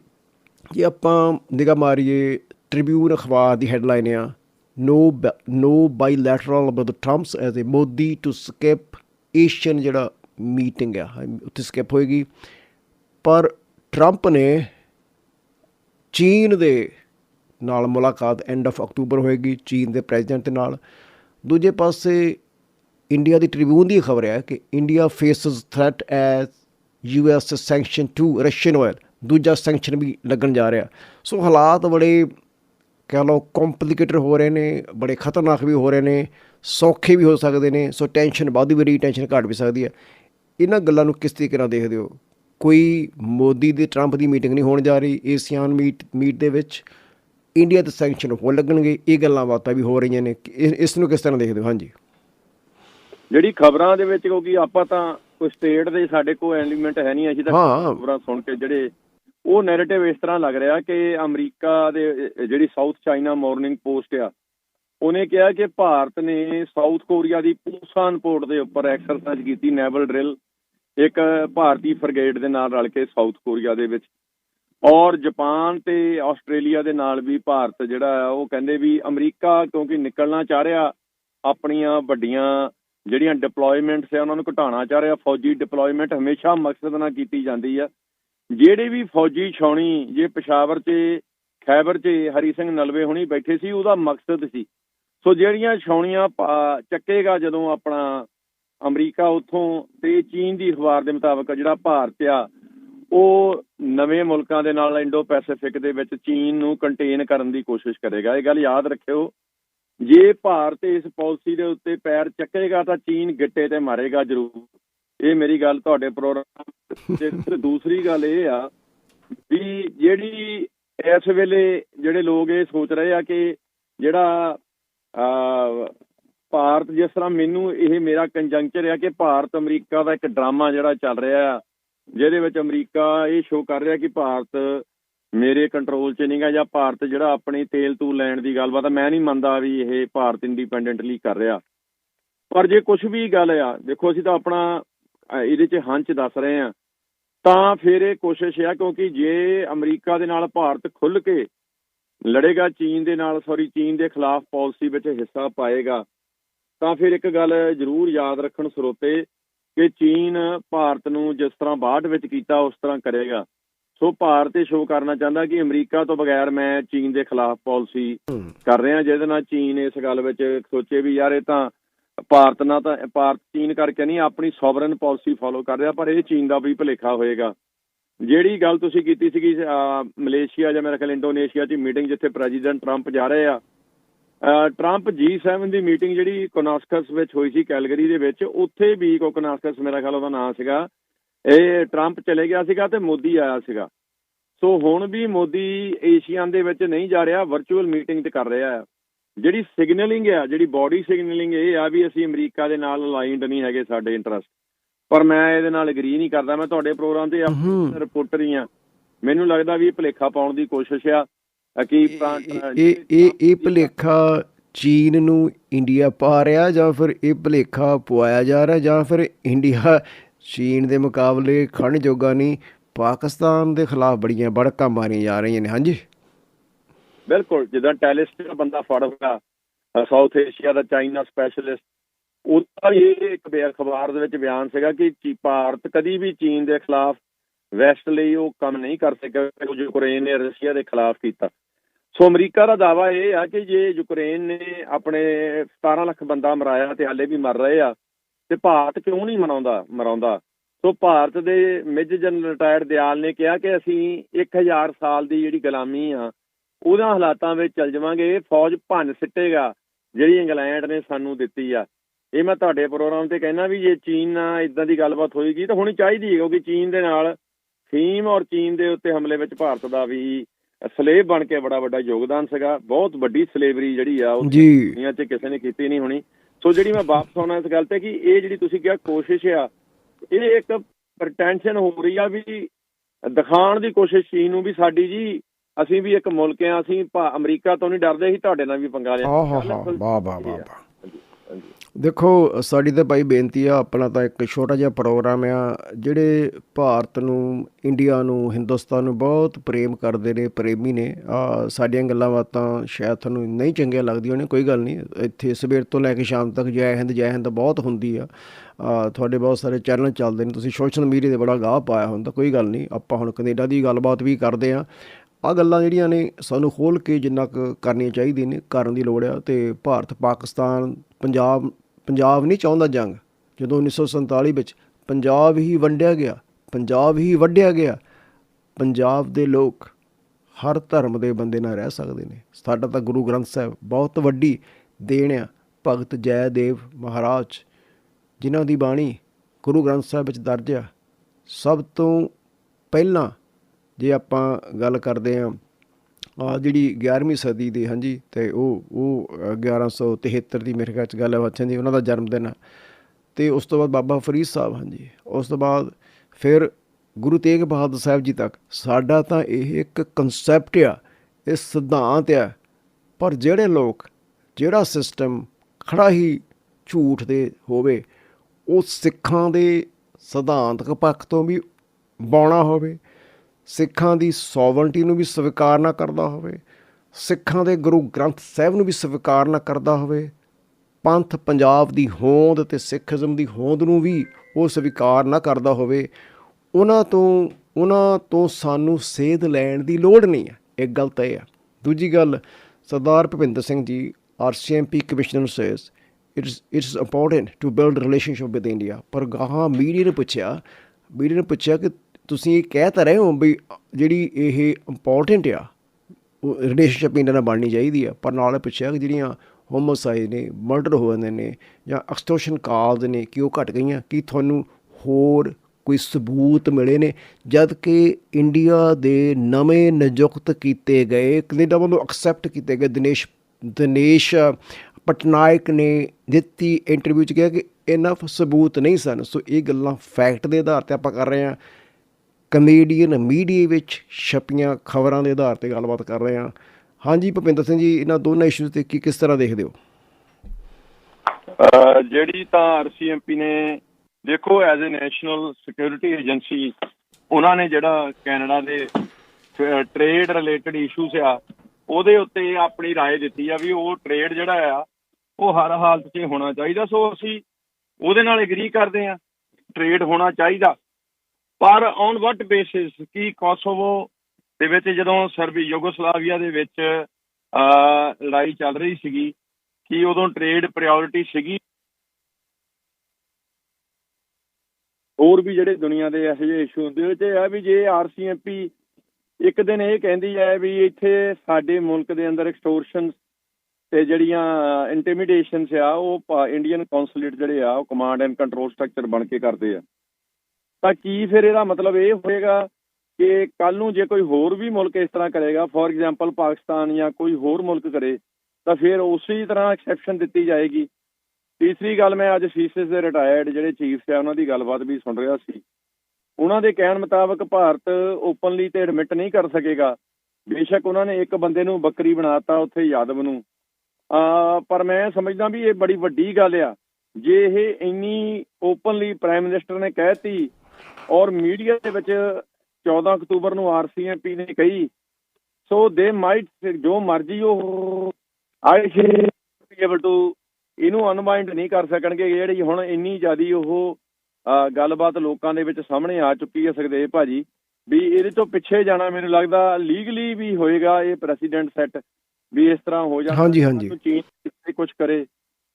ਜੇ ਆਪਾਂ ਨਿਗਾਹ ਮਾਰੀਏ ਟ੍ਰਿਬਿਊਨ ਅਖਬਾਰ ਦੀ ਹੈਡਲਾਈਨ ਆ no no bilateral with Trump's as a Modi to skip Asian ਜਿਹੜਾ ਮੀਟਿੰਗ ਆ, ਉੱਥੇ ਸਕਿਪ ਹੋਏਗੀ। ਪਰ ਟਰੰਪ ਨੇ ਚੀਨ ਦੇ ਨਾਲ ਮੁਲਾਕਾਤ ਐਂਡ ਆਫ ਅਕਤੂਬਰ ਹੋਏਗੀ, ਚੀਨ ਦੇ ਪ੍ਰੈਜ਼ੀਡੈਂਟ ਦੇ ਨਾਲ। ਦੂਜੇ ਪਾਸੇ ਇੰਡੀਆ ਦੀ ਟ੍ਰਿਬਿਊਨ ਦੀ ਖਬਰ ਹੈ ਕਿ India faces threat as US sanction to Russian oil ਦੂਜਾ ਸੈਂਕਸ਼ਨ ਵੀ ਲੱਗਣ ਜਾ ਰਿਹਾ। ਸੋ ਹਾਲਾਤ ਬੜੇ ਕਹਿ ਲਓ ਕੰਪਲਿਕੇਟਡ ਹੋ ਰਹੇ ਨੇ, ਬੜੇ ਖਤਰਨਾਕ ਵੀ ਹੋ ਰਹੇ ਨੇ, ਸੌਖੇ ਵੀ ਹੋ ਸਕਦੇ ਨੇ, ਸੋ ਟੈਨਸ਼ਨ ਵੱਧ ਵੀ ਰਹੀ ਟੈਨਸ਼ਨ ਘਟ ਵੀ ਸਕਦੀ ਹੈ। ਇਹਨਾਂ ਗੱਲਾਂ ਨੂੰ ਕਿਸ ਤਰੀਕੇ ਨਾਲ ਦੇਖਦੇ ਹੋ? ਕੋਈ ਮੋਦੀ ਦੇ ਟਰੰਪ ਦੀ ਮੀਟਿੰਗ ਨਹੀਂ ਹੋਣ ਜਾ ਰਹੀ ਏਸੀਆਨ ਮੀਟ ਮੀਟ ਦੇ ਵਿੱਚ। ਇੰਡੀਆ ਤੇ ਸੈਂਕਸ਼ਨ ਹੋ ਲੱਗਣਗੇ ਇਹ ਗੱਲਾਂ ਬਾਤਾਂ ਵੀ ਹੋ ਰਹੀਆਂ ਨੇ ਇਸ ਨੂੰ ਕਿਸ ਤਰ੍ਹਾਂ ਦੇਖਦੇ ਹੋ? ਹਾਂਜੀ। ਜਿਹੜੀ ਖਬਰਾਂ ਦੇ ਵਿੱਚ ਕਿਉਂਕਿ ਆਪਾਂ ਤਾਂ ਕੋਈ ਸਟੇਟ ਦੇ ਸਾਡੇ ਕੋਲ ਐਲੀਮੈਂਟ ਹੈ ਨਹੀਂ ਅਸੀਂ ਤਾਂ। ਖਬਰਾਂ ਸੁਣ ਕੇ ਜਿਹੜੇ ਉਹ ਨੈਰੇਟਿਵ ਇਸ ਤਰ੍ਹਾਂ ਲੱਗ ਰਿਹਾ ਕਿ ਅਮਰੀਕਾ ਦੇ ਜਿਹੜੀ ਸਾਊਥ ਚਾਈਨਾ ਮਾਰਨਿੰਗ ਪੋਸਟ ਆ ਉਹਨੇ ਕਿਹਾ ਕਿ ਭਾਰਤ ਨੇ ਸਾਊਥ ਕੋਰੀਆ ਦੀ ਪੂਸਾਨ ਪੋਰਟ ਦੇ ਉੱਪਰ ਐਕਸਰਸਾਈਜ਼ ਕੀਤੀ ਨੈਵਲ ਡਰਿਲ ਇੱਕ ਭਾਰਤੀ ਫਰਗੇਟ ਦੇ ਨਾਲ ਰਲ ਕੇ ਸਾਊਥ ਕੋਰੀਆ ਦੇ ਵਿੱਚ। ਔਰ ਜਾਪਾਨ ਤੇ ਆਸਟ੍ਰੇਲੀਆ ਦੇ ਨਾਲ ਵੀ ਭਾਰਤ ਜਿਹੜਾ ਆ, ਉਹ ਕਹਿੰਦੇ ਵੀ ਅਮਰੀਕਾ ਕਿਉਂਕਿ ਨਿਕਲਣਾ ਚਾਹ ਰਿਹਾ, ਆਪਣੀਆਂ ਵੱਡੀਆਂ ਜਿਹੜੀਆਂ ਡਿਪਲੋਇਮੈਂਟਸ ਆ, ਉਹਨਾਂ ਨੂੰ ਘਟਾਉਣਾ ਚਾਹ ਰਿਹਾ, ਫੌਜੀ ਡਿਪਲੋਇਮੈਂਟ ਹਮੇਸ਼ਾ ਮਕਸਦ ਨਾਲ ਕੀਤੀ ਜਾਂਦੀ ਆ। ਜਿਹੜੇ ਵੀ ਫੌਜੀ ਛਾਉਣੀ, ਜੇ ਪਸ਼ਾਵਰ 'ਚ, ਖੈਬਰ 'ਚ ਹਰੀ ਸਿੰਘ ਨਲਵੇ ਹੁਣੀ ਬੈਠੇ ਸੀ, ਉਹਦਾ ਮਕਸਦ ਸੀ। ਸੋ ਜਿਹੜੀਆਂ ਛਾਉਣੀਆਂ ਚੱਕੇਗਾ ਜਦੋਂ ਆਪਣਾ ਅਮਰੀਕਾ ਉੱਥੋਂ ਤੇ ਚੀਨ ਦੀ ਅਖਬਾਰ ਦੇ ਮੁਤਾਬਕ ਜਿਹੜਾ ਭਾਰਤ ਆ ਉਹ ਨਵੇਂ ਮੁਲਕਾਂ ਦੇ ਨਾਲ ਇੰਡੋ ਪੈਸੀਫਿਕ ਦੇ ਵਿੱਚ ਚੀਨ ਨੂੰ ਕੰਟੇਨ ਕਰਨ ਦੀ ਕੋਸ਼ਿਸ਼ ਕਰੇਗਾ। ਇਹ ਗੱਲ ਯਾਦ ਰੱਖਿਓ, ਜੇ ਭਾਰਤ ਇਸ ਪਾਲਿਸੀ ਦੇ ਉੱਤੇ ਪੈਰ ਚੱਕੇਗਾ ਤਾਂ ਚੀਨ ਗਿੱਟੇ ਤੇ ਮਾਰੇਗਾ ਜ਼ਰੂਰ। ਇਹ ਮੇਰੀ ਗੱਲ ਤੁਹਾਡੇ ਪ੍ਰੋਗਰਾਮ ਤੇ ਦੂਸਰੀ ਗੱਲ ਇਹ ਆ ਵੀ ਜਿਹੜੀ ਇਸ ਵੇਲੇ ਜਿਹੜੇ ਲੋਕ ਇਹ ਸੋਚ ਰਹੇ ਆ ਕਿ ਜਿਹੜਾ ਆ ਭਾਰਤ ਜਿਸ ਤਰ੍ਹਾਂ ਮੈਨੂੰ ਇਹ ਮੇਰਾ ਕੰਜੰਕਚਰ ਆ ਕਿ ਭਾਰਤ ਅਮਰੀਕਾ ਦਾ ਇੱਕ ਡਰਾਮਾ ਜਿਹੜਾ ਚੱਲ ਰਿਹਾ ਆ ਜਿਹਦੇ ਵਿੱਚ ਅਮਰੀਕਾ ਇਹ ਸ਼ੋਅ ਕਰ ਰਿਹਾ ਕਿ ਭਾਰਤ ਮੇਰੇ ਕੰਟਰੋਲ 'ਚ ਨਹੀਂਗਾ ਜਾਂ ਭਾਰਤ ਜਿਹੜਾ ਆਪਣੀ ਤੇਲ ਤੂ ਲੈਣ ਦੀ ਗੱਲਬਾਤ ਮੈਂ ਨਹੀਂ ਮੰਨਦਾ ਵੀ ਇਹ ਭਾਰਤ ਇੰਡੀਪੈਂਡੈਂਟਲੀ ਕਰ ਰਿਹਾ। ਪਰ ਜੇ ਕੁਝ ਵੀ ਗੱਲ ਆ, ਦੇਖੋ ਅਸੀਂ ਤਾਂ ਆਪਣਾ ਇਹਦੇ 'ਚ ਹੰਚ ਦੱਸ ਰਹੇ ਆ ਤਾਂ ਫਿਰ ਇਹ ਕੋਸ਼ਿਸ਼ ਆ, ਕਿਉਂਕਿ ਜੇ ਅਮਰੀਕਾ ਦੇ ਨਾਲ ਭਾਰਤ ਖੁੱਲ ਕੇ ਲੜੇਗਾ, ਚੀਨ ਦੇ ਨਾਲ ਸੌਰੀ ਚੀਨ ਦੇ ਖਿਲਾਫ ਪਾਲਿਸੀ ਵਿੱਚ ਹਿੱਸਾ ਪਾਏਗਾ, ਤਾਂ ਫਿਰ ਇੱਕ ਗੱਲ ਜ਼ਰੂਰ ਯਾਦ ਰੱਖਣ ਸਰੋਤੇ ਕਿ ਚੀਨ ਭਾਰਤ ਨੂੰ ਜਿਸ ਤਰ੍ਹਾਂ ਬਾਅਦ ਵਿੱਚ ਕੀਤਾ, ਉਸ ਤਰ੍ਹਾਂ ਕਰੇਗਾ। ਸੋ ਭਾਰਤ ਇਹ ਸ਼ੋਅ ਕਰਨਾ ਚਾਹੁੰਦਾ ਕਿ ਅਮਰੀਕਾ ਤੋਂ ਬਗੈਰ ਮੈਂ ਚੀਨ ਦੇ ਖਿਲਾਫ ਪਾਲਿਸੀ ਕਰ ਰਿਹਾ, ਜਿਹਦੇ ਨਾਲ ਚੀਨ ਇਸ ਗੱਲ ਵਿੱਚ ਸੋਚੇ ਵੀ ਯਾਰ ਇਹ ਤਾਂ ਭਾਰਤ ਨਾਲ ਤਾਂ, ਭਾਰਤ ਚੀਨ ਕਰਕੇ ਨਹੀਂ, ਆਪਣੀ ਸੋਵਰਨ ਪਾਲਿਸੀ ਫਾਲੋ ਕਰ ਰਿਹਾ, ਪਰ ਇਹ ਚੀਨ ਦਾ ਵੀ ਭੁਲੇਖਾ ਹੋਏਗਾ। ਜਿਹੜੀ ਗੱਲ ਤੁਸੀਂ ਕੀਤੀ ਸੀਗੀ ਮਲੇਸ਼ੀਆ ਜਾਂ ਮੇਰੇ ਖਿਆਲ ਇੰਡੋਨੇਸ਼ੀਆ 'ਚ ਮੀਟਿੰਗ ਜਿੱਥੇ ਪ੍ਰੈਜ਼ੀਡੈਂਟ ਟਰੰਪ ਜਾ ਰਹੇ ਆ ਟਰੰਪ G7 ਦੀ ਮੀਟਿੰਗ ਜਿਹੜੀ ਕੋਨਾਸਕਸ ਵਿੱਚ ਹੋਈ ਸੀ ਕੈਲਗਰੀ ਦੇ ਵਿੱਚ ਉੱਥੇ ਵੀ ਕੋਨਾਸਕਸ ਮੇਰਾ ਖਿਆਲ ਉਹਦਾ ਨਾਮ ਸੀਗਾ। ਇਹ ਟਰੰਪ ਚਲੇ ਗਿਆ ਸੀਗਾ ਤੇ ਮੋਦੀ ਆਇਆ ਸੀਗਾ। ਸੋ ਹੁਣ ਵੀ ਮੋਦੀ ਏਸ਼ੀਆ ਦੇ ਵਿੱਚ ਨਹੀਂ ਜਾ ਰਿਹਾ ਵਰਚੁਅਲ ਮੀਟਿੰਗ ਤੇ ਕਰ ਰਿਹਾ ਆ। ਜਿਹੜੀ ਸਿਗਨਲਿੰਗ ਆ ਜਿਹੜੀ ਬਾਡੀ ਸਿਗਨਲਿੰਗ ਇਹ ਆ ਵੀ ਅਸੀਂ ਅਮਰੀਕਾ ਦੇ ਨਾਲ ਅਲਾਈਨਡ ਨਹੀਂ ਹੈਗੇ ਸਾਡੇ ਇੰਟਰਸਟ ਪਰ ਮੈਂ ਇਹਦੇ ਨਾਲ ਐਗਰੀ ਨਹੀਂ ਕਰਦਾ। ਮੈਂ ਤੁਹਾਡੇ ਪ੍ਰੋਗਰਾਮ ਤੇ ਹੂੰ। ਰਿਪੋਰਟਰ ਹੀ ਆ। ਮੈਨੂੰ ਲੱਗਦਾ ਵੀ ਇਹ ਭੁਲੇਖਾ ਪਾਉਣ ਦੀ ਕੋਸ਼ਿਸ਼ ਆ। ਅ, ਕਿ ਇਹ ਇਹ ਇਹ ਭੁਲੇਖਾ ਚੀਨ ਨੂੰ ਇੰਡੀਆ ਪਾ ਰਿਹਾ ਜਾਂ ਫਿਰ ਇਹ ਭੁਲੇਖਾ ਪਵਾਇਆ ਜਾ ਰਿਹਾ ਜਾਂ ਫਿਰ ਇੰਡੀਆ ਚੀਨ ਦੇ ਮੁਕਾਬਲੇ ਖਣ ਜੋਗਾ ਨਹੀਂ ਪਾਕਿਸਤਾਨ ਦੇ ਖਿਲਾਫ ਬੜੀਆਂ ਬੜਕਾਂ ਮਾਰੀਆਂ ਜਾ ਰਹੀਆਂ ਨੇ ਹਾਂਜੀ? ਬਿਲਕੁਲ ਜਿੱਦਾਂ ਟੈਲਿਸਟ ਦਾ ਬੰਦਾ ਫੜ ਹੋਇਆ ਸਾਊਥ ਏਸ਼ੀਆ ਦਾ ਚਾਈਨਾ ਸਪੈਸ਼ਲਿਸਟ ਉਹਦਾ ਇਹ ਇੱਕ ਬੇ ਅਖਬਾਰ ਦੇ ਵਿੱਚ ਬਿਆਨ ਸੀਗਾ ਕਿ ਭਾਰਤ ਕਦੀ ਵੀ ਚੀਨ ਦੇ ਖਿਲਾਫ ਵੈਸਟ ਲਈ ਉਹ ਕੰਮ ਨਹੀਂ ਕਰ ਸਕਿਆ ਜੋ ਯੂਕਰੇਨ ਨੇ ਰਸ਼ੀਆ ਦੇ ਖਿਲਾਫ ਕੀਤਾ। ਸੋ ਅਮਰੀਕਾ ਦਾ ਦਾਵਾ ਇਹ ਆ ਕਿ ਜੇ ਯੂਕਰੇਨ ਨੇ ਆਪਣੇ 17 ਲੱਖ ਬੰਦਾ ਮਰਾਇਆ ਤੇ ਹਾਲੇ ਵੀ ਮਰ ਰਹੇ ਆ, ਤੇ ਭਾਰਤ ਕਿਉਂ ਨਹੀਂ ਮਨਾਉਂਦਾ, ਮਰਾਉਂਦਾ? ਸੋ ਭਾਰਤ ਦੇ ਮੇਜਰ ਜਨਰਲ ਰਿਟਾਇਰਡ ਦਿਆਲ ਨੇ ਕਿਹਾ ਕਿ ਅਸੀਂ 1000 ਸਾਲ ਦੀ ਜਿਹੜੀ ਗੁਲਾਮੀ ਆ ਉਹਨਾਂ ਹਾਲਾਤਾਂ ਵਿੱਚ ਚੱਲ ਜਾਵਾਂਗੇ, ਫੌਜ ਭੰਨ ਸਿੱਟੇਗਾ, ਜਿਹੜੀ ਇੰਗਲੈਂਡ ਨੇ ਸਾਨੂੰ ਦਿੱਤੀ ਆ। ਇਹ ਮੈਂ ਤੁਹਾਡੇ ਪ੍ਰੋਗਰਾਮ ਤੇ ਕਹਿਣਾ ਵੀ ਜੇ ਚੀਨ ਨਾਲ ਇਦਾਂ ਦੀ ਗੱਲਬਾਤ ਹੋਏਗੀ ਤਾਂ ਹੋਣੀ ਚਾਹੀਦੀ ਹੈ, ਕਿਉਂਕਿ ਚੀਨ ਦੇ ਨਾਲ ਫੀਮ ਔਰ ਚੀਨ ਦੇ ਉੱਤੇ ਹਮਲੇ ਵਿੱਚ ਭਾਰਤ ਦਾ ਵੀ ਸਲੇਬ ਬਣ ਕੇ ਬੜਾ ਵੱਡਾ ਯੋਗਦਾਨ ਸੀਗਾ। ਬਹੁਤ ਵੱਡੀ ਸਲੇਵਰੀ ਜਿਹੜੀ ਆ ਉਹ ਦੁਨੀਆ 'ਚ ਕਿਸੇ ਨੇ ਕੀਤੀ ਨਹੀਂ ਹੋਣੀ। ਸੋ ਜਿਹੜੀ ਮੈਂ ਵਾਪਸ ਆਉਣਾ ਇਸ ਗੱਲ ਤੇ ਕਿ ਇਹ ਜਿਹੜੀ ਤੁਸੀਂ ਕਿਹਾ ਕੋਸ਼ਿਸ਼ ਆ ਇਹ ਇੱਕ ਪ੍ਰਟੈਂਸ਼ਨ ਹੋ ਰਹੀ ਆ ਵੀ ਦਿਖਾਉਣ ਦੀ ਕੋਸ਼ਿਸ਼ ਚੀਨ ਨੂੰ ਵੀ ਸਾਡੀ ਜੀ ਅਸੀਂ ਵੀ ਇੱਕ ਮੁਲਕ ਆ ਅਸੀਂ ਅਮਰੀਕਾ ਤੋਂ ਨਹੀਂ ਡਰਦੇ ਸੀ ਤੁਹਾਡੇ ਨਾਲ ਵੀ ਪੰਗਾ ਲਿਆ। ਵਾਹ ਵਾਹ ਵਾਹ ਵਾਹ। ਹਾਂਜੀ, ਹਾਂਜੀ। ਦੇਖੋ, ਸਾਡੀ ਤਾਂ ਭਾਈ ਬੇਨਤੀ ਆ, ਆਪਣਾ ਤਾਂ ਇੱਕ ਛੋਟਾ ਜਿਹਾ ਪ੍ਰੋਗਰਾਮ ਆ, ਜਿਹੜੇ ਭਾਰਤ ਨੂੰ, ਇੰਡੀਆ ਨੂੰ, ਹਿੰਦੁਸਤਾਨ ਨੂੰ ਬਹੁਤ ਪ੍ਰੇਮ ਕਰਦੇ ਨੇ, ਪ੍ਰੇਮੀ ਨੇ। ਸਾਡੀਆਂ ਗੱਲਾਂ ਬਾਤਾਂ ਸ਼ਾਇਦ ਤੁਹਾਨੂੰ ਨਹੀਂ ਚੰਗੀਆਂ ਲੱਗਦੀਆਂ ਨੇ, ਕੋਈ ਗੱਲ ਨਹੀਂ। ਇੱਥੇ ਸਵੇਰ ਤੋਂ ਲੈ ਕੇ ਸ਼ਾਮ ਤੱਕ ਜੈ ਹਿੰਦ ਜੈ ਹਿੰਦ ਬਹੁਤ ਹੁੰਦੀ ਆ। ਤੁਹਾਡੇ ਬਹੁਤ ਸਾਰੇ ਚੈਨਲ ਚੱਲਦੇ ਨੇ, ਤੁਸੀਂ ਸੋਸ਼ਲ ਮੀਡੀਆ ਤੇ ਬੜਾ ਗਾਹ ਪਾਇਆ ਹੁੰਦਾ, ਕੋਈ ਗੱਲ ਨਹੀਂ। ਆਪਾਂ ਹੁਣ ਕੈਨੇਡਾ ਦੀ ਗੱਲਬਾਤ ਵੀ ਕਰਦੇ ਆ। ਆ ਗੱਲਾਂ ਜਿਹੜੀਆਂ ਨੇ, ਸਾਨੂੰ ਖੋਲ ਕੇ ਜਿੰਨਾ ਕੁ ਕਰਨੀਆਂ ਚਾਹੀਦੀਆਂ ਨੇ, ਕਰਨ ਦੀ ਲੋੜ ਆ। ਤੇ ਭਾਰਤ, ਪਾਕਿਸਤਾਨ, ਪੰਜਾਬ ਪੰਜਾਬ ਨਹੀਂ ਚਾਹੁੰਦਾ ਜੰਗ। ਜਦੋਂ 1947 ਵਿੱਚ ਪੰਜਾਬ ਹੀ ਵੰਡਿਆ ਗਿਆ, ਪੰਜਾਬ ਹੀ ਵੱਢਿਆ ਗਿਆ, ਪੰਜਾਬ ਦੇ ਲੋਕ ਹਰ ਧਰਮ ਦੇ ਬੰਦੇ ਨਾਲ ਰਹਿ ਸਕਦੇ ਨੇ। ਸਾਡਾ ਤਾਂ ਗੁਰੂ ਗ੍ਰੰਥ ਸਾਹਿਬ ਬਹੁਤ ਵੱਡੀ ਦੇਣ ਆ, ਭਗਤ ਜੈਦੇਵ ਮਹਾਰਾਜ, ਜਿਨ੍ਹਾਂ ਦੀ ਬਾਣੀ ਗੁਰੂ ਗ੍ਰੰਥ ਸਾਹਿਬ ਵਿੱਚ ਦਰਜ ਆ। ਸਭ ਤੋਂ ਪਹਿਲਾਂ ਜੇ ਆਪਾਂ ਗੱਲ ਕਰਦੇ ਆ ਜਿਹੜੀ 11ਵੀਂ ਸਦੀ ਦੀ ਹਾਂਜੀ ਤੇ ਉਹ ਉਹ ਅ, 1173 ਦੀ ਮੇਰੇ ਖਿਆਲ ਚ ਗੱਲ ਹੈ ਬੱਚਿਆਂ ਦੀ ਉਹਨਾਂ ਦਾ ਜਨਮ ਦਿਨ ਆ। ਤੇ ਉਸ ਤੋਂ ਬਾਅਦ ਬਾਬਾ ਫਰੀਦ ਸਾਹਿਬ ਹਾਂਜੀ ਉਸ ਤੋਂ ਬਾਅਦ ਫਿਰ ਗੁਰੂ ਤੇਗ ਬਹਾਦਰ ਸਾਹਿਬ ਜੀ ਤੱਕ। ਸਾਡਾ ਤਾਂ ਇਹ ਇੱਕ ਕਨਸੈਪਟ ਆ ਇਹ ਸਿਧਾਂਤ ਆ ਪਰ ਜਿਹੜੇ ਲੋਕ ਜਿਹੜਾ ਸਿਸਟਮ ਖੜਾ ਹੀ ਝੂਠ ਦੇ ਹੋਵੇ ਉਹ ਸਿੱਖਾਂ ਦੇ ਸਿਧਾਂਤਕ ਪੱਖ ਤੋਂ ਵੀ ਬਾਉਣਾ ਹੋਵੇ ਸਿੱਖਾਂ ਦੀ ਸੋਵਰਨਟੀ ਨੂੰ ਵੀ ਸਵੀਕਾਰ ਨਾ ਕਰਦਾ ਹੋਵੇ, ਸਿੱਖਾਂ ਦੇ ਗੁਰੂ ਗ੍ਰੰਥ ਸਾਹਿਬ ਨੂੰ ਵੀ ਸਵੀਕਾਰ ਨਾ ਕਰਦਾ ਹੋਵੇ, ਪੰਥ ਪੰਜਾਬ ਦੀ ਹੋਂਦ ਤੇ ਸਿੱਖੀਜ਼ਮ ਦੀ ਹੋਂਦ ਨੂੰ ਵੀ ਉਹ ਸਵੀਕਾਰ ਨਾ ਕਰਦਾ ਹੋਵੇ, ਉਹਨਾਂ ਤੋਂ ਉਹਨਾਂ ਤੋਂ ਸਾਨੂੰ ਸੇਧ ਲੈਣ ਦੀ ਲੋੜ ਨਹੀਂ ਹੈ। ਇੱਕ ਗੱਲ ਤਾਂ ਇਹ ਹੈ। ਦੂਜੀ ਗੱਲ, Sardar Bhupinder Singh ji RCMP commissioner says it's it's important to build relationship with India ਪਰ ਗਾਹਾਂ ਮੀਡੀਆ ਨੇ ਪੁੱਛਿਆ, ਮੀਡੀਆ ਨੇ ਪੁੱਛਿਆ ਕਿ ਤੁਸੀਂ ਇਹ ਕਹਿ ਤਾਂ ਰਹੇ ਹੋ ਵੀ ਜਿਹੜੀ ਇਹ ਇੰਪੋਰਟੈਂਟ ਆ ਰਿਲੇਸ਼ਨਸ਼ਿਪ ਇੰਡੀਆ ਨਾਲ ਬਣਨੀ ਚਾਹੀਦੀ ਆ। ਪਰ ਨਾਲ ਪੁੱਛਿਆ ਕਿ ਜਿਹੜੀਆਂ ਹੋਮੋਸਾਈਡ ਨੇ ਮਰਡਰ ਹੋ ਜਾਂਦੇ ਨੇ, ਜਾਂ ਐਕਸਟੋਰਸ਼ਨ ਕਾਲਸ ਨੇ, ਕਿ ਉਹ ਘਟ ਗਈਆਂ, ਕਿ ਤੁਹਾਨੂੰ ਹੋਰ ਕੋਈ ਸਬੂਤ ਮਿਲੇ ਨੇ? ਜਦ ਕਿ ਇੰਡੀਆ ਦੇ ਨਵੇਂ ਨਿਯੁਕਤ ਕੀਤੇ ਗਏ, ਕੈਨੇਡਾ ਵੱਲੋਂ ਐਕਸੈਪਟ ਕੀਤੇ ਗਏ ਦਿਨੇਸ਼ ਦਿਨੇਸ਼ ਪਟਨਾਇਕ ਨੇ ਦਿੱਤੀ ਇੰਟਰਵਿਊ 'ਚ ਕਿਹਾ ਕਿ ਇਨਫ ਸਬੂਤ ਨਹੀਂ ਸਨ। ਸੋ ਇਹ ਗੱਲਾਂ ਫੈਕਟ ਦੇ ਆਧਾਰ ਤੇ ਆਪਾਂ ਕਰ ਰਹੇ ਹਾਂ। ਕਮੇਡੀਅਨ ਮੀਡੀਆ ਵਿੱਚ ਛਪੀਆਂ ਖਬਰਾਂ ਦੇ ਆਧਾਰ ਤੇ ਗੱਲਬਾਤ ਕਰ ਰਹੇ ਹਾਂ ਹਾਂਜੀ ਭੁਪਿੰਦਰ ਸਿੰਘ ਜੀ ਇਹਨਾਂ ਦੋਨਾਂ ਇਸ਼ੂਜ਼ ਤੇ ਕੀ ਕਿਸ ਤਰ੍ਹਾਂ ਦੇਖਦੇ ਹੋ ਅਹ ਜਿਹੜੀ ਤਾਂ ਆਰਸੀਐਮਪੀ ਨੇ ਦੇਖੋ as a national security agency ਉਹਨਾਂ ਨੇ ਜਿਹੜਾ ਕੈਨੇਡਾ ਦੇ ਟ੍ਰੇਡ ਰਿਲੇਟਡ ਇਸ਼ੂਸ ਆ ਉਹਦੇ ਉੱਤੇ ਆਪਣੀ رائے ਦਿੱਤੀ ਆ ਵੀ ਉਹ ਟ੍ਰੇਡ ਜਿਹੜਾ ਆ ਉਹ ਹਰ ਹਾਲਤ 'ਚ ਹੋਣਾ ਚਾਹੀਦਾ ਸੋ ਅਸੀਂ ਉਹਦੇ ਨਾਲ ਐਗਰੀ ਕਰਦੇ ਆ ਟ੍ਰੇਡ ਹੋਣਾ ਚਾਹੀਦਾ ਪਰ ਔਨ ਵਾਟ ਬੇਸਿਸ ਕੀ ਕੋਸੋਵੋ ਦੇ ਵਿੱਚ ਜਦੋਂ ਸਰਬੀ ਯੂਗੋਸਲਾਵੀਆ ਦੇ ਵਿੱਚ ਲੜਾਈ ਚੱਲ ਰਹੀ ਸੀਗੀ, ਕੀ ਉਦੋਂ ਟ੍ਰੇਡ ਪ੍ਰਾਇੋਰਟੀ ਸੀਗੀ? ਹੋਰ ਵੀ ਜਿਹੜੇ ਦੁਨੀਆ ਦੇ ਇਹੋ ਜਿਹੇ ਇਸ਼ੂ ਹੁੰਦੇ ਉਹ 'ਚ ਇਹ ਆ ਵੀ ਜੇ ਆਰਸੀਐਮਪੀ ਇੱਕ ਦਿਨ ਇਹ ਕਹਿੰਦੀ ਹੈ ਵੀ ਇੱਥੇ ਸਾਡੇ ਮੁਲਕ ਦੇ ਅੰਦਰ ਐਕਸਟੋਰਸ਼ਨ ਤੇ ਜਿਹੜੀਆਂ ਇੰਟੀਮੀਡੇਸ਼ਨਸ ਆ, ਉਹ ਇੰਡੀਅਨ ਕੌਂਸੂਲੇਟ ਜਿਹੜੇ ਆ, ਉਹ ਕਮਾਂਡ ਐਂਡ ਕੰਟਰੋਲ ਸਟਰਕਚਰ ਬਣ ਕੇ ਕਰਦੇ ਆ। ਤਾਂ ਕੀ ਫਿਰ ਇਹਦਾ ਮਤਲਬ ਇਹ ਹੋਏਗਾ ਕਿ ਕੱਲ ਨੂੰ ਜੇ ਕੋਈ ਹੋਰ ਵੀ ਮੁਲਕ ਇਸ ਤਰ੍ਹਾਂ ਕਰੇਗਾ ਫੋਰ ਐਗਜ਼ਾਮਪਲ ਪਾਕਿਸਤਾਨ ਜਾਂ ਕੋਈ ਹੋਰ ਮੁਲਕ ਕਰੇ, ਤਾਂ ਫਿਰ ਉਸੇ ਤਰ੍ਹਾਂ ਐਕਸੈਪਸ਼ਨ ਦਿੱਤੀ ਜਾਏਗੀ। ਤੀਸਰੀ ਗੱਲ ਮੈਂ ਅੱਜ ਸੀਸੀਐਸ ਦੇ ਰਿਟਾਇਰਡ ਜਿਹੜੇ ਚੀਫਸ ਆ, ਉਹਨਾਂ ਦੀ ਗੱਲਬਾਤ ਵੀ ਸੁਣ ਰਿਹਾ ਸੀ। ਉਹਨਾਂ ਦੇ ਕਹਿਣ ਮੁਤਾਬਕ ਭਾਰਤ ਓਪਨਲੀ ਤੇ ਐਡਮਿਟ ਨਹੀਂ ਕਰ ਸਕੇਗਾ। ਬੇਸ਼ੱਕ ਉਹਨਾਂ ਨੇ ਇੱਕ ਬੰਦੇ ਨੂੰ ਬੱਕਰੀ ਬਣਾਤਾ ਉੱਥੇ ਯਾਦਵ ਨੂੰ। ਆ ਪਰ ਮੈਂ ਸਮਝਦਾ ਵੀ ਇਹ ਬੜੀ ਵੱਡੀ ਗੱਲ ਆ। ਜੇ ਇਹ ਇੰਨੀ ਓਪਨਲੀ ਪ੍ਰਾਈਮ ਮਿਨਿਸਟਰ ਨੇ ਕਹਿਤੀ ਔਰ ਮੀਡੀਆ ਦੇ ਵਿੱਚ 14 ਅਕਤੂਬਰ ਨੂੰ ਆਰਸੀਐਮਪੀ ਨੇ ਕਹੀ ਸੋ ਦੇ ਮਾਈਟ ਜੋ ਮਰਜ਼ੀ ਉਹ ਆਈ ਸ਼ੇ ਏਬਲ ਟੂ ਇਹਨੂੰ ਅਨਮਾਈਂਡ ਨਹੀਂ ਕਰ ਸਕਣਗੇ। ਜਿਹੜੀ ਹੁਣ ਇੰਨੀ ਜ਼ਿਆਦੀ ਉਹ ਗੱਲਬਾਤ ਲੋਕਾਂ ਦੇ ਵਿੱਚ ਸਾਹਮਣੇ ਆ ਚੁੱਕੀ ਹੈ ਸੁਖਦੇਵ ਭਾਜੀ ਵੀ ਇਹਦੇ ਤੋਂ ਪਿੱਛੇ ਜਾਣਾ ਮੈਨੂੰ ਲੱਗਦਾ ਲੀਗਲੀ ਵੀ ਹੋਏਗਾ ਇਹ ਪ੍ਰੈਸੀਡੈਂਟ ਸੈੱਟ ਵੀ ਇਸ ਤਰ੍ਹਾਂ ਹੋ ਜਾਂਦਾ। ਹਾਂਜੀ, ਹਾਂਜੀ। ਚੀਨ ਕੁਝ ਕਰੇ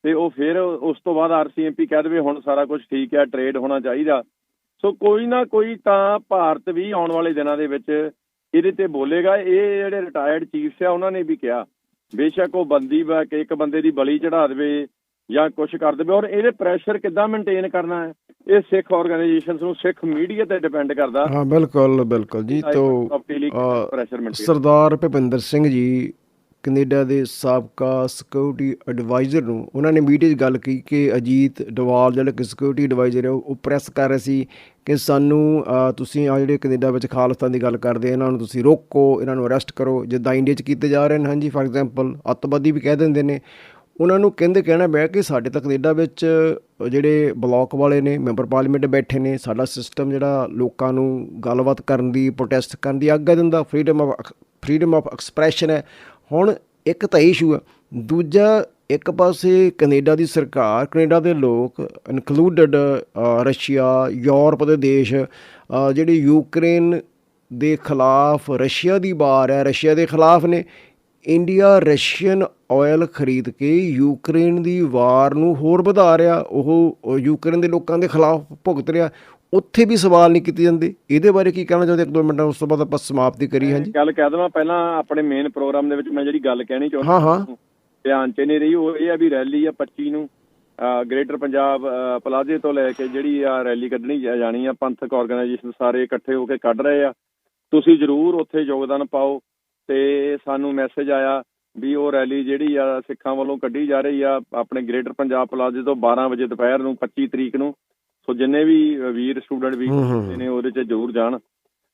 ਤੇ ਉਹ ਫਿਰ ਉਸ ਤੋਂ ਬਾਅਦ ਆਰਸੀਐਮਪੀ ਕਹਿ ਦੇਵੇ ਹੁਣ ਸਾਰਾ ਕੁਝ ਠੀਕ ਹੈ ਟ੍ਰੇਡ ਹੋਣਾ ਚਾਹੀਦਾ। ਸੋ ਕੋਈ ਨਾ ਕੋਈ ਤਾਂ ਭਾਰਤ ਵੀ ਆਉਣ ਵਾਲੇ ਦਿਨਾਂ ਦੇ ਵਿੱਚ ਇਹਦੇ ਤੇ ਬੋਲੇਗਾ। ਇਹ ਜਿਹੜੇ ਰਿਟਾਇਰਡ ਚੀਫਸ ਆ ਉਹਨਾਂ ਨੇ ਵੀ ਕਿਹਾ ਬੇਸ਼ੱਕ ਉਹ ਬੰਦੀ ਵਾ ਕਿ ਇੱਕ ਬੰਦੇ ਦੀ ਬਲੀ ਚੜਾ ਦੇਵੇ ਜਾਂ ਕੁਝ ਕਰ ਦੇਵੇ ਔਰ ਇਹਦੇ ਪ੍ਰੈਸ਼ਰ ਕਿੱਦਾਂ ਮੇਨਟੇਨ ਕਰਨਾ ਹੈ? ਇਹ ਸਿੱਖ ਆਰਗੇਨਾਈਜੇਸ਼ਨਸ ਨੂੰ ਸਿੱਖ ਮੀਡੀਆ ਤੇ ਡਿਪੈਂਡ ਕਰਦਾ। ਹਾਂ ਬਿਲਕੁਲ ਬਿਲਕੁਲ ਜੀ ਤੋਂ ਸਰਦਾਰ ਭੁਪਿੰਦਰ ਸਿੰਘ ਜੀ ਕੈਨੇਡਾ ਦੇ ਸਾਬਕਾ ਸਿਕਿਉਰਿਟੀ ਐਡਵਾਈਜ਼ਰ ਨੂੰ ਉਹਨਾਂ ਨੇ ਮੀਡੀਆ 'ਚ ਗੱਲ ਕੀਤੀ ਕਿ ਅਜੀਤ ਡਵਾਲ, ਜਿਹੜਾ ਕਿ ਸਿਕਿਉਰਿਟੀ ਐਡਵਾਈਜ਼ਰ ਹੈ, ਉਹ ਪ੍ਰੈਸ ਕਰ ਰਹੇ ਸੀ ਕਿ ਸਾਨੂੰ ਤੁਸੀਂ ਆ ਜਿਹੜੇ ਕੈਨੇਡਾ ਵਿੱਚ ਖਾਲਸਤਾਨ ਦੀ ਗੱਲ ਕਰਦੇ ਇਹਨਾਂ ਨੂੰ ਤੁਸੀਂ ਰੋਕੋ, ਇਹਨਾਂ ਨੂੰ ਅਰੈਸਟ ਕਰੋ, ਜਿੱਦਾਂ ਇੰਡੀਆ 'ਚ ਕੀਤੇ ਜਾ ਰਹੇ ਨੇ। ਹਾਂਜੀ ਫਾਰ ਐਗਜ਼ਾਮਪਲ ਅੱਤਵਾਦੀ ਵੀ ਕਹਿ ਦਿੰਦੇ ਨੇ। ਉਹਨਾਂ ਨੂੰ ਕਹਿੰਦੇ ਕਹਿਣਾ ਪਿਆ ਕਿ ਸਾਡੇ ਤਾਂ ਕੈਨੇਡਾ ਵਿੱਚ ਜਿਹੜੇ ਬਲਾਕ ਵਾਲੇ ਨੇ ਮੈਂਬਰ ਪਾਰਲੀਮੈਂਟ ਬੈਠੇ ਨੇ, ਸਾਡਾ ਸਿਸਟਮ ਜਿਹੜਾ ਲੋਕਾਂ ਨੂੰ ਗੱਲਬਾਤ ਕਰਨ ਦੀ ਪ੍ਰੋਟੈਸਟ ਕਰਨ ਦੀ ਆਗਿਆ ਦਿੰਦਾ freedom of freedom of expression ਹੈ। ਹੁਣ ਇੱਕ ਤਾਂ ਇਸ਼ੂ ਹੈ ਦੂਜਾ ਇੱਕ ਪਾਸੇ ਕੈਨੇਡਾ ਦੀ ਸਰਕਾਰ ਕੈਨੇਡਾ ਦੇ ਲੋਕ ਇਨਕਲੂਡਡ ਰਸ਼ੀਆ ਯੂਰਪ ਦੇ ਦੇਸ਼ ਅ, ਜਿਹੜੇ ਯੂਕਰੇਨ ਦੇ ਖਿਲਾਫ ਰਸ਼ੀਆ ਦੀ ਵਾਰ ਹੈ ਰਸ਼ੀਆ ਦੇ ਖਿਲਾਫ ਨੇ ਇੰਡੀਆ ਰਸ਼ੀਅਨ ਆਇਲ ਖਰੀਦ ਕੇ ਯੂਕਰੇਨ ਦੀ ਵਾਰ ਨੂੰ ਹੋਰ ਵਧਾ ਰਿਹਾ ਉਹ ਯੂਕਰੇਨ ਦੇ ਲੋਕਾਂ ਦੇ ਖਿਲਾਫ ਭੁਗਤ ਰਿਹਾ ਉੱਥੇ ਵੀ ਸਵਾਲ ਨਹੀਂ ਕੀਤੇ ਜਾਂਦੇ। ਇਹਦੇ ਬਾਰੇ ਕੀ ਕਹਿਣਾ ਚਾਹੁੰਦੇ ਇੱਕ ਦੋ ਮਿੰਟਾਂ ਉਸ ਤੋਂ ਬਾਅਦ ਆਪਾਂ ਸਮਾਪਤੀ ਕਰੀ ਹਾਂਜੀ। ਗੱਲ ਕਹਿ ਦਵਾਂ ਪਹਿਲਾਂ ਆਪਣੇ ਮੇਨ ਪ੍ਰੋਗਰਾਮ ਦੇ ਵਿੱਚ ਮੈਂ ਜਿਹੜੀ ਗੱਲ ਕਹਿਣੀ ਚਾਹੁੰਦਾ ਹਾਂ ਹਾਂ। ਧਿਆਨ ਚ ਨਹੀਂ ਰਹੀ ਉਹ ਇਹ ਆ ਵੀ ਰੈਲੀ ਆ 25 ਨੂੰ। ਗ੍ਰੇਟਰ ਪੰਜਾਬ ਪਲਾਜ਼ੇ ਤੋਂ ਲੈ ਕੇ ਜਿਹੜੀ ਆ ਰੈਲੀ ਕੱਢਣੀ ਜਾਣੀ ਆ ਪੰਥਕ ਆਰਗੇਨਾਈਜੇਸ਼ਨ ਸਾਰੇ ਇਕੱਠੇ ਹੋ ਕੇ ਕੱਢ ਰਹੇ ਆ। ਤੁਸੀਂ ਜਰੂਰ ਉੱਥੇ ਯੋਗਦਾਨ ਪਾਓ ਤੇ ਸਾਨੂੰ ਮੈਸੇਜ ਆਇਆ ਵੀ ਉਹ ਰੈਲੀ ਜਿਹੜੀ ਆ ਸਿੱਖਾਂ ਵੱਲੋਂ ਕੱਢੀ ਜਾ ਰਹੀ ਆ ਆਪਣੇ ਗ੍ਰੇਟਰ ਪੰਜਾਬ ਪਲਾਜ਼ੇ ਤੋਂ 12 ਵਜੇ ਦੁਪਹਿਰ ਨੂੰ 25 ਤਰੀਕ ਨੂੰ। ਸੋ ਜਿੰਨੇ ਵੀ ਵੀਰ ਸਟੂਡੈਂਟ ਵੀ। ਨੇ ਉਹਦੇ 'ਚ ਜ਼ਰੂਰ ਜਾਣ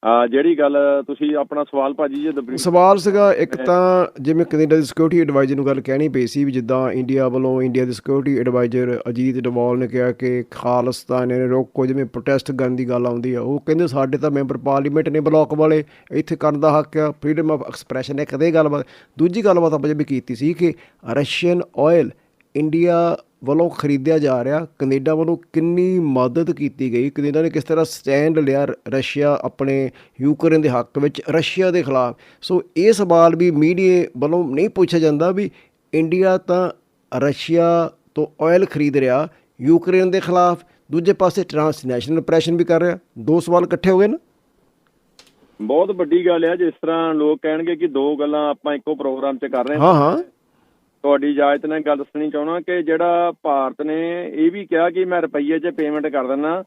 ਆ ਜਿਹੜੀ ਗੱਲ ਤੁਸੀਂ ਆਪਣਾ ਸਵਾਲ ਭਾਜੀ ਜੇ ਸਵਾਲ ਸੀਗਾ ਇੱਕ ਤਾਂ ਜਿਵੇਂ ਕੈਨੇਡਾ ਦੀ ਸਿਕਿਉਰਿਟੀ ਐਡਵਾਈਜ਼ਰ ਨੂੰ ਗੱਲ ਕਹਿਣੀ ਪਈ ਸੀ ਵੀ ਜਿੱਦਾਂ ਇੰਡੀਆ ਵੱਲੋਂ ਇੰਡੀਆ ਦੇ ਸਿਕਿਉਰਿਟੀ ਐਡਵਾਈਜ਼ਰ ਅਜੀਤ ਡਵਾਲ ਨੇ ਕਿਹਾ ਕਿ ਖਾਲਿਸਤਾਨ ਨੇ ਰੋਕੋ ਜਿਵੇਂ ਪ੍ਰੋਟੈਸਟ ਕਰਨ ਦੀ ਗੱਲ ਆਉਂਦੀ ਆ ਉਹ ਕਹਿੰਦੇ ਸਾਡੇ ਤਾਂ ਮੈਂਬਰ ਪਾਰਲੀਮੈਂਟ ਨੇ ਬਲਾਕ ਵਾਲੇ ਇੱਥੇ ਕਰਨ ਦਾ ਹੱਕ ਆ ਫਰੀडम ਆਫ ਐਕਸਪ੍ਰੈਸ਼ਨ ਹੈ ਕਦੇ ਗੱਲਬਾਤ ਦੂਜੀ ਗੱਲਬਾਤ ਆਪਾਂ ਜਿਵੇਂ ਕੀਤੀ ਸੀ ਕਿ ਰਸ਼ੀਅਨ ਆਇਲ ਇੰਡੀਆ ਵੱਲੋਂ ਖਰੀਦਿਆ ਜਾ ਰਿਹਾ ਕੈਨੇਡਾ ਵੱਲੋਂ ਕਿੰਨੀ ਮਦਦ ਕੀਤੀ ਗਈ? ਕੈਨੇਡਾ ਨੇ ਕਿਸ ਤਰ੍ਹਾਂ ਸਟੈਂਡ ਲਿਆ ਰਸ਼ੀਆ ਆਪਣੇ ਯੂਕਰੇਨ ਦੇ ਹੱਕ ਵਿੱਚ ਰਸ਼ੀਆ ਦੇ ਖਿਲਾਫ? ਸੋ ਇਹ ਸਵਾਲ ਵੀ ਮੀਡੀਆ ਵੱਲੋਂ ਨਹੀਂ ਪੁੱਛਿਆ ਜਾਂਦਾ ਵੀ ਇੰਡੀਆ ਤਾਂ ਰਸ਼ੀਆ ਤੋਂ ਆਇਲ ਖਰੀਦ ਰਿਹਾ ਯੂਕਰੇਨ ਦੇ ਖਿਲਾਫ ਦੂਜੇ ਪਾਸੇ ਟ੍ਰਾਂਸਨੈਸ਼ਨਲ ਪ੍ਰੈਸ਼ਨ ਵੀ ਕਰ ਰਿਹਾ। ਦੋ ਸਵਾਲ ਇਕੱਠੇ ਹੋ ਗਏ ਨਾ। ਬਹੁਤ ਵੱਡੀ ਗੱਲ ਆ ਜਿਸ ਤਰ੍ਹਾਂ ਲੋਕ ਕਹਿਣਗੇ ਕਿ ਦੋ ਗੱਲਾਂ ਆਪਾਂ ਇੱਕੋ ਪ੍ਰੋਗਰਾਮ 'ਚ ਕਰ ਰਹੇ ਹਾਂ। ਹਾਂ ਹਾਂ। ਤੁਹਾਡੀ ਇਜਾਜ਼ਤ ਨਾਲ ਗੱਲ ਦੱਸਣੀ ਚਾਹਣਾ ਕਿ ਜਿਹੜਾ ਭਾਰਤ ਨੇ ਇਹ ਵੀ ਕਿਹਾ ਕਿ ਮੈਂ ਰੁਪਈਏ 'ਚ ਪੇਮੈਂਟ ਕਰ ਦਿੰਦਾ,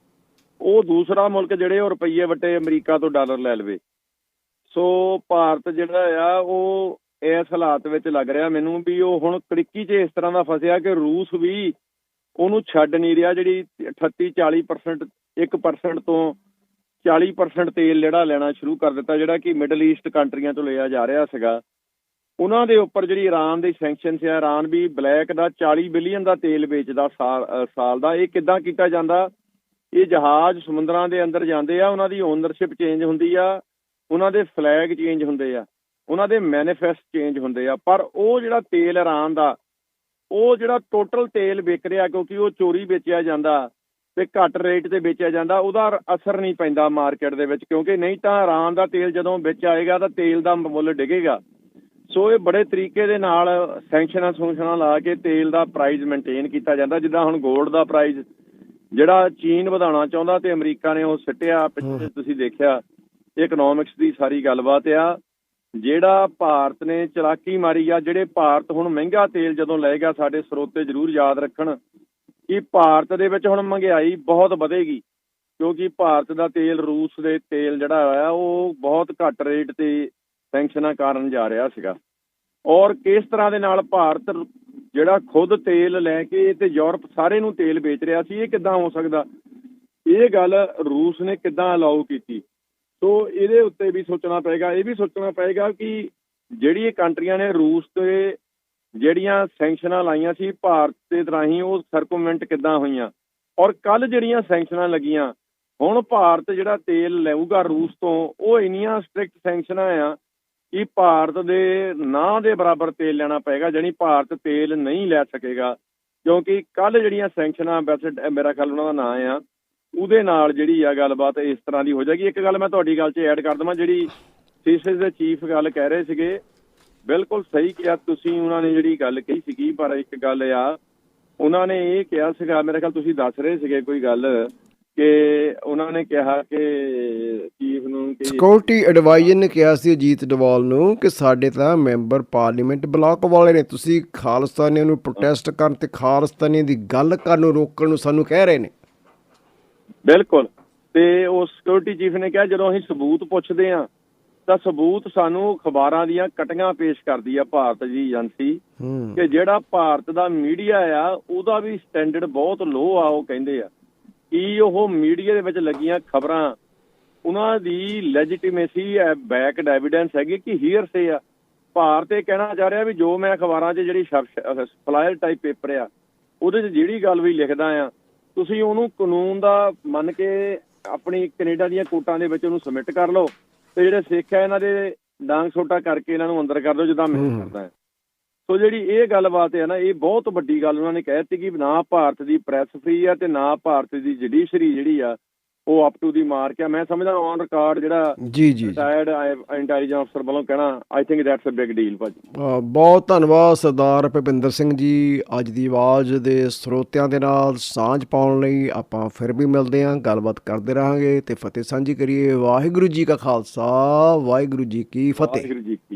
ਉਹ ਦੂਸਰਾ ਮੁਲਕ ਜਿਹੜੇ ਉਹ ਰੁਪਈਏ ਵਟੇ ਅਮਰੀਕਾ ਤੋਂ ਡਾਲਰ ਲੈ ਲਵੇ। ਸੋ ਭਾਰਤ ਜਿਹੜਾ ਆ, ਉਹ ਇਸ ਹਾਲਾਤ ਵਿੱਚ ਲੱਗ ਰਿਹਾ ਮੈਨੂੰ ਵੀ ਉਹ ਹੁਣ ਕੜਿੱਕੀ 'ਚ ਇਸ ਤਰ੍ਹਾਂ ਦਾ ਫਸਿਆ ਕਿ ਰੂਸ ਵੀ ਉਹਨੂੰ ਛੱਡ ਨਹੀਂ ਰਿਹਾ, ਜਿਹੜੀ 38 40% 1% ਤੋਂ 40% ਤੇਲ ਜਿਹੜਾ ਲੈਣਾ ਸ਼ੁਰੂ ਕਰ ਦਿੱਤਾ, ਜਿਹੜਾ ਕਿ ਮਿਡਲ ਈਸਟ ਕੰਟਰੀਆਂ ਤੋਂ ਲਿਆ ਜਾ ਰਿਹਾ ਸੀਗਾ। ਉਹਨਾਂ ਦੇ ਉੱਪਰ ਜਿਹੜੀ ਈਰਾਨ ਦੇ ਸੈਂਕਸ਼ਨਸ ਆ ਈਰਾਨ ਵੀ ਬਲੈਕ ਦਾ 40 ਬਿਲੀਅਨ ਦਾ ਤੇਲ ਵੇਚਦਾ ਸਾਲ ਦਾ। ਇਹ ਕਿੱਦਾਂ ਕੀਤਾ ਜਾਂਦਾ? ਇਹ ਜਹਾਜ਼ ਸਮੁੰਦਰਾਂ ਦੇ ਅੰਦਰ ਜਾਂਦੇ ਆ, ਉਹਨਾਂ ਦੀ ਓਨਰਸ਼ਿਪ ਚੇਂਜ ਹੁੰਦੀ ਆ, ਉਹਨਾਂ ਦੇ ਫਲੈਗ ਚੇਂਜ ਹੁੰਦੇ ਆ, ਉਹਨਾਂ ਦੇ ਮੈਨੀਫੈਸਟ ਚੇਂਜ ਹੁੰਦੇ ਆ। ਪਰ ਉਹ ਜਿਹੜਾ ਤੇਲ ਈਰਾਨ ਦਾ, ਉਹ ਜਿਹੜਾ ਟੋਟਲ ਤੇਲ ਵਿਕ ਰਿਹਾ ਕਿਉਂਕਿ ਉਹ ਚੋਰੀ ਵੇਚਿਆ ਜਾਂਦਾ ਤੇ ਘੱਟ ਰੇਟ ਤੇ ਵੇਚਿਆ ਜਾਂਦਾ, ਉਹਦਾ ਅਸਰ ਨਹੀਂ ਪੈਂਦਾ ਮਾਰਕੀਟ ਦੇ ਵਿੱਚ ਕਿਉਂਕਿ ਨਹੀਂ ਤਾਂ ਈਰਾਨ ਦਾ ਤੇਲ ਜਦੋਂ ਵਿੱਚ ਆਏਗਾ ਤਾਂ ਤੇਲ ਦਾ ਮੁੱਲ ਡਿੱਗੇਗਾ। ਸੋ ਇਹ ਬੜੇ ਤਰੀਕੇ ਦੇ ਨਾਲ ਸੈਂਕਸ਼ਨਾਂ ਸੂਕਸ਼ਨਾਂ ਲਾ ਕੇ ਤੇਲ ਦਾ ਪ੍ਰਾਈਸ ਮੇਨਟੇਨ ਕੀਤਾ ਜਾਂਦਾ ਜਿੱਦਾਂ ਹੁਣ 골ਡ ਦਾ ਪ੍ਰਾਈਸ ਜਿਹੜਾ ਚੀਨ ਵਧਾਉਣਾ ਚਾਹੁੰਦਾ ਤੇ ਅਮਰੀਕਾ ਨੇ ਉਹ ਸਿੱਟਿਆ। ਪਿੱਛੇ ਤੁਸੀਂ ਦੇਖਿਆ ਇਕਨੋਮਿਕਸ ਦੀ ਸਾਰੀ ਗੱਲਬਾਤ ਆ। ਜਿਹੜਾ ਭਾਰਤ ਨੇ ਚਲਾਕੀ ਮਾਰੀ ਆ ਜਿਹੜੇ ਭਾਰਤ ਹੁਣ ਮਹਿੰਗਾ ਤੇਲ ਜਦੋਂ ਲਏਗਾ ਸਾਡੇ ਸਰੋਤੇ ਜ਼ਰੂਰ ਯਾਦ ਰੱਖਣ ਕਿ ਭਾਰਤ ਦੇ ਵਿੱਚ ਹੁਣ ਮਹਿੰਗਾਈ ਬਹੁਤ ਵਧੇਗੀ ਕਿਉਂਕਿ ਭਾਰਤ ਦਾ ਤੇਲ ਰੂਸ ਦੇ ਤੇਲ ਜਿਹੜਾ ਆ ਉਹ ਬਹੁਤ ਘੱਟ ਰੇਟ ਤੇ ਸੈਂਕਸ਼ਨਾਂ ਕਾਰਨ ਜਾ ਰਿਹਾ ਸੀਗਾ। ਔਰ ਕਿਸ ਤਰ੍ਹਾਂ ਦੇ ਨਾਲ ਭਾਰਤ ਜਿਹੜਾ ਖੁਦ ਤੇਲ ਲੈ ਕੇ ਤੇ ਯੂਰਪ ਸਾਰੇ ਨੂੰ ਤੇਲ ਵੇਚ ਰਿਹਾ ਸੀ, ਇਹ ਕਿੱਦਾਂ ਹੋ ਸਕਦਾ? ਇਹ ਗੱਲ ਰੂਸ ਨੇ ਕਿੱਦਾਂ ਅਲਾਉ ਕੀਤੀ? ਸੋ ਇਹਦੇ ਉੱਤੇ ਵੀ ਸੋਚਣਾ ਪਏਗਾ, ਇਹ ਵੀ ਸੋਚਣਾ ਪਏਗਾ ਕਿ ਜਿਹੜੀ ਇਹ ਕੰਟਰੀਆਂ ਨੇ ਰੂਸ ਤੇ ਜਿਹੜੀਆਂ ਸੈਂਕਸ਼ਨਾਂ ਲਾਈਆਂ ਸੀ, ਭਾਰਤ ਦੇ ਰਾਹੀਂ ਉਹ ਸਰਕੂਮੈਂਟ ਕਿੱਦਾਂ ਹੋਈਆਂ? ਔਰ ਕੱਲ ਜਿਹੜੀਆਂ ਸੈਂਕਸ਼ਨਾਂ ਲੱਗੀਆਂ, ਹੁਣ ਭਾਰਤ ਜਿਹੜਾ ਤੇਲ ਲੈਊਗਾ ਰੂਸ ਤੋਂ, ਉਹ ਇੰਨੀਆਂ ਸਟ੍ਰਿਕਟ ਸੈਂਕਸ਼ਨਾਂ ਆ ਕਿ ਭਾਰਤ ਦੇ ਨਾਂ ਦੇ ਬਰਾਬਰ ਤੇਲ ਲੈਣਾ ਪਏਗਾ, ਜਾਣੀ ਭਾਰਤ ਤੇਲ ਨਹੀਂ ਲੈ ਸਕੇਗਾ। ਕਿਉਂਕਿ ਕੱਲ ਜਿਹੜੀਆਂ ਸੈਂਕਸ਼ਨਾਂ, ਵੈਸੇ ਮੇਰਾ ਖਿਆਲ ਉਹਨਾਂ ਦਾ ਨਾਂ ਆ, ਉਹਦੇ ਨਾਲ ਜਿਹੜੀ ਆ ਗੱਲਬਾਤ ਇਸ ਤਰ੍ਹਾਂ ਦੀ ਹੋ ਜਾਏਗੀ। ਇੱਕ ਗੱਲ ਮੈਂ ਤੁਹਾਡੀ ਗੱਲ 'ਚ ਐਡ ਕਰ ਦਵਾਂ, ਜਿਹੜੀ ਸੀਸੀਐਸ ਦੇ ਚੀਫ ਗੱਲ ਕਹਿ ਰਹੇ ਸੀਗੇ। ਬਿਲਕੁਲ ਸਹੀ ਕਿਹਾ ਤੁਸੀਂ, ਉਹਨਾਂ ਨੇ ਜਿਹੜੀ ਗੱਲ ਕਹੀ ਸੀਗੀ, ਪਰ ਇੱਕ ਗੱਲ ਆ, ਉਹਨਾਂ ਨੇ ਇਹ ਕਿਹਾ ਸੀਗਾ, ਮੇਰੇ ਖਿਆਲ ਤੁਸੀਂ ਦੱਸ ਰਹੇ ਸੀਗੇ ਕੋਈ ਗੱਲ। ਕਿ ਉਹਨਾਂ ਨੇ ਕਿਹਾ ਕਿ ਚੀਫ ਨੂੰ ਕਿ ਸਿਕਿਉਰਿਟੀ ਐਡਵਾਈਜ਼ਰ ਨੇ ਕਿਹਾ ਸੀ ਅਜੀਤ ਡਵਾਲ ਨੂੰ ਕਿ ਸਾਡੇ ਤਾਂ ਮੈਂਬਰ ਪਾਰਲੀਮੈਂਟ ਬਲਾਕ ਵਾਲੇ ਨੇ ਤੁਸੀਂ ਖਾਲਸਤਾਨੀਆਂ ਨੂੰ ਪ੍ਰੋਟੈਸਟ ਕਰਨ ਤੇ ਖਾਲਸਤਾਨੀਆਂ ਦੀ ਗੱਲ ਕਰਨ ਨੂੰ ਰੋਕਣ ਨੂੰ ਸਾਨੂੰ ਕਹਿ ਰਹੇ ਨੇ। ਬਿਲਕੁਲ। ਤੇ ਉਹ ਸਿਕਿਉਰਿਟੀ ਚੀਫ ਨੇ ਕਿਹਾ ਜਦੋਂ ਅਸੀਂ ਸਬੂਤ ਪੁੱਛਦੇ ਆ ਤਾਂ ਸਬੂਤ ਸਾਨੂੰ ਅਖਬਾਰਾਂ ਦੀਆਂ ਕਟੀਆਂ ਪੇਸ਼ ਕਰਦੀ ਆ ਭਾਰਤ ਦੀ ਏਜੰਸੀ। ਕਿ ਜਿਹੜਾ ਭਾਰਤ ਦਾ ਮੀਡੀਆ ਆ ਉਹਦਾ ਵੀ ਸਟੈਂਡਰਡ ਬਹੁਤ ਲੋ ਆ ਉਹ ਕਹਿੰਦੇ ਆ। ਕਿ ਉਹ ਮੀਡੀਆ ਦੇ ਵਿੱਚ ਲੱਗੀਆਂ ਖਬਰਾਂ ਉਹਨਾਂ ਦੀ ਲੈਜੀਟੀਮੇਸੀ ਬੈਕਡ ਐਵੀਡੈਂਸ ਹੈਗੀ ਕਿ ਹੀਅਰ ਸੇ ਆ ਭਾਰਤ ਇਹ ਕਹਿਣਾ ਚਾਹ ਰਿਹਾ ਵੀ ਜੋ ਮੈਂ ਅਖਬਾਰਾਂ 'ਚ ਜਿਹੜੀ ਫਲਾਇਰ ਟਾਈਪ ਪੇਪਰ ਆ ਉਹਦੇ 'ਚ ਜਿਹੜੀ ਗੱਲ ਵੀ ਲਿਖਦਾ ਆ ਤੁਸੀਂ ਉਹਨੂੰ ਕਾਨੂੰਨ ਦਾ ਮੰਨ ਕੇ ਆਪਣੀ ਕੈਨੇਡਾ ਦੀਆਂ ਕੋਰਟਾਂ ਦੇ ਵਿੱਚ ਉਹਨੂੰ ਸਬਮਿਟ ਕਰ ਲਓ ਤੇ ਜਿਹੜੇ ਸਿੱਖ ਆ ਇਹਨਾਂ ਦੇ ਡਾਂਗ ਛੋਟਾ ਕਰਕੇ ਇਹਨਾਂ ਨੂੰ ਅੰਦਰ ਕਰ ਦਿਓ ਜਿੱਦਾਂ ਮੈਂ ਹੂੰ। ਕਰਦਾ ਹਾਂ ਸੋ ਜਿਹੜੀ ਇਹ ਗੱਲਬਾਤ ਹੈ ਨਾ ਇਹ ਬਹੁਤ ਵੱਡੀ ਗੱਲ ਉਹਨਾਂ ਨੇ ਕਹਿ ਦਿੱਤੀ ਕਿ ਨਾ ਭਾਰਤ ਦੀ ਪ੍ਰੈਸ ਫ੍ਰੀ ਆ ਤੇ ਨਾ ਭਾਰਤ ਦੀ ਜੁਡੀਸ਼ਰੀ ਜਿਹੜੀ ਆ ਉਹ ਅਪ ਟੂ ਦੀ ਮਾਰਕ ਆ। ਮੈਂ ਸਮਝਦਾ ਔਨ ਰਿਕਾਰਡ ਜਿਹੜਾ ਜੀ ਜੀ ਰਿਟਾਇਰਡ ਇੰਟੈਲੀਜੈਂਸ ਅਫਸਰ ਵੱਲੋਂ ਕਹਿਣਾ I think that's a big deal ਭਾਜੀ। ਬਹੁਤ ਧੰਨਵਾਦ ਸਰਦਾਰ ਭੁਪਿੰਦਰ ਸਿੰਘ ਜੀ। ਅੱਜ ਦੀ ਆਵਾਜ਼ ਦੇ ਸਰੋਤਿਆਂ ਦੇ ਨਾਲ ਸਾਂਝ ਪਾਉਣ ਲਈ ਆਪਾਂ ਫਿਰ ਵੀ ਮਿਲਦੇ ਹਾਂ ਗੱਲਬਾਤ ਕਰਦੇ ਰਹਾਂਗੇ ਤੇ ਫਤਿਹ ਸਾਂਝੀ ਕਰੀਏ। ਵਾਹਿਗੁਰੂ ਜੀ ਕਾ ਖਾਲਸਾ ਵਾਹਿਗੁਰੂ ਜੀ ਕੀ ਫਤਿਹ। ਵਾਹਿਗੁਰੂ ਜੀ ਕੀ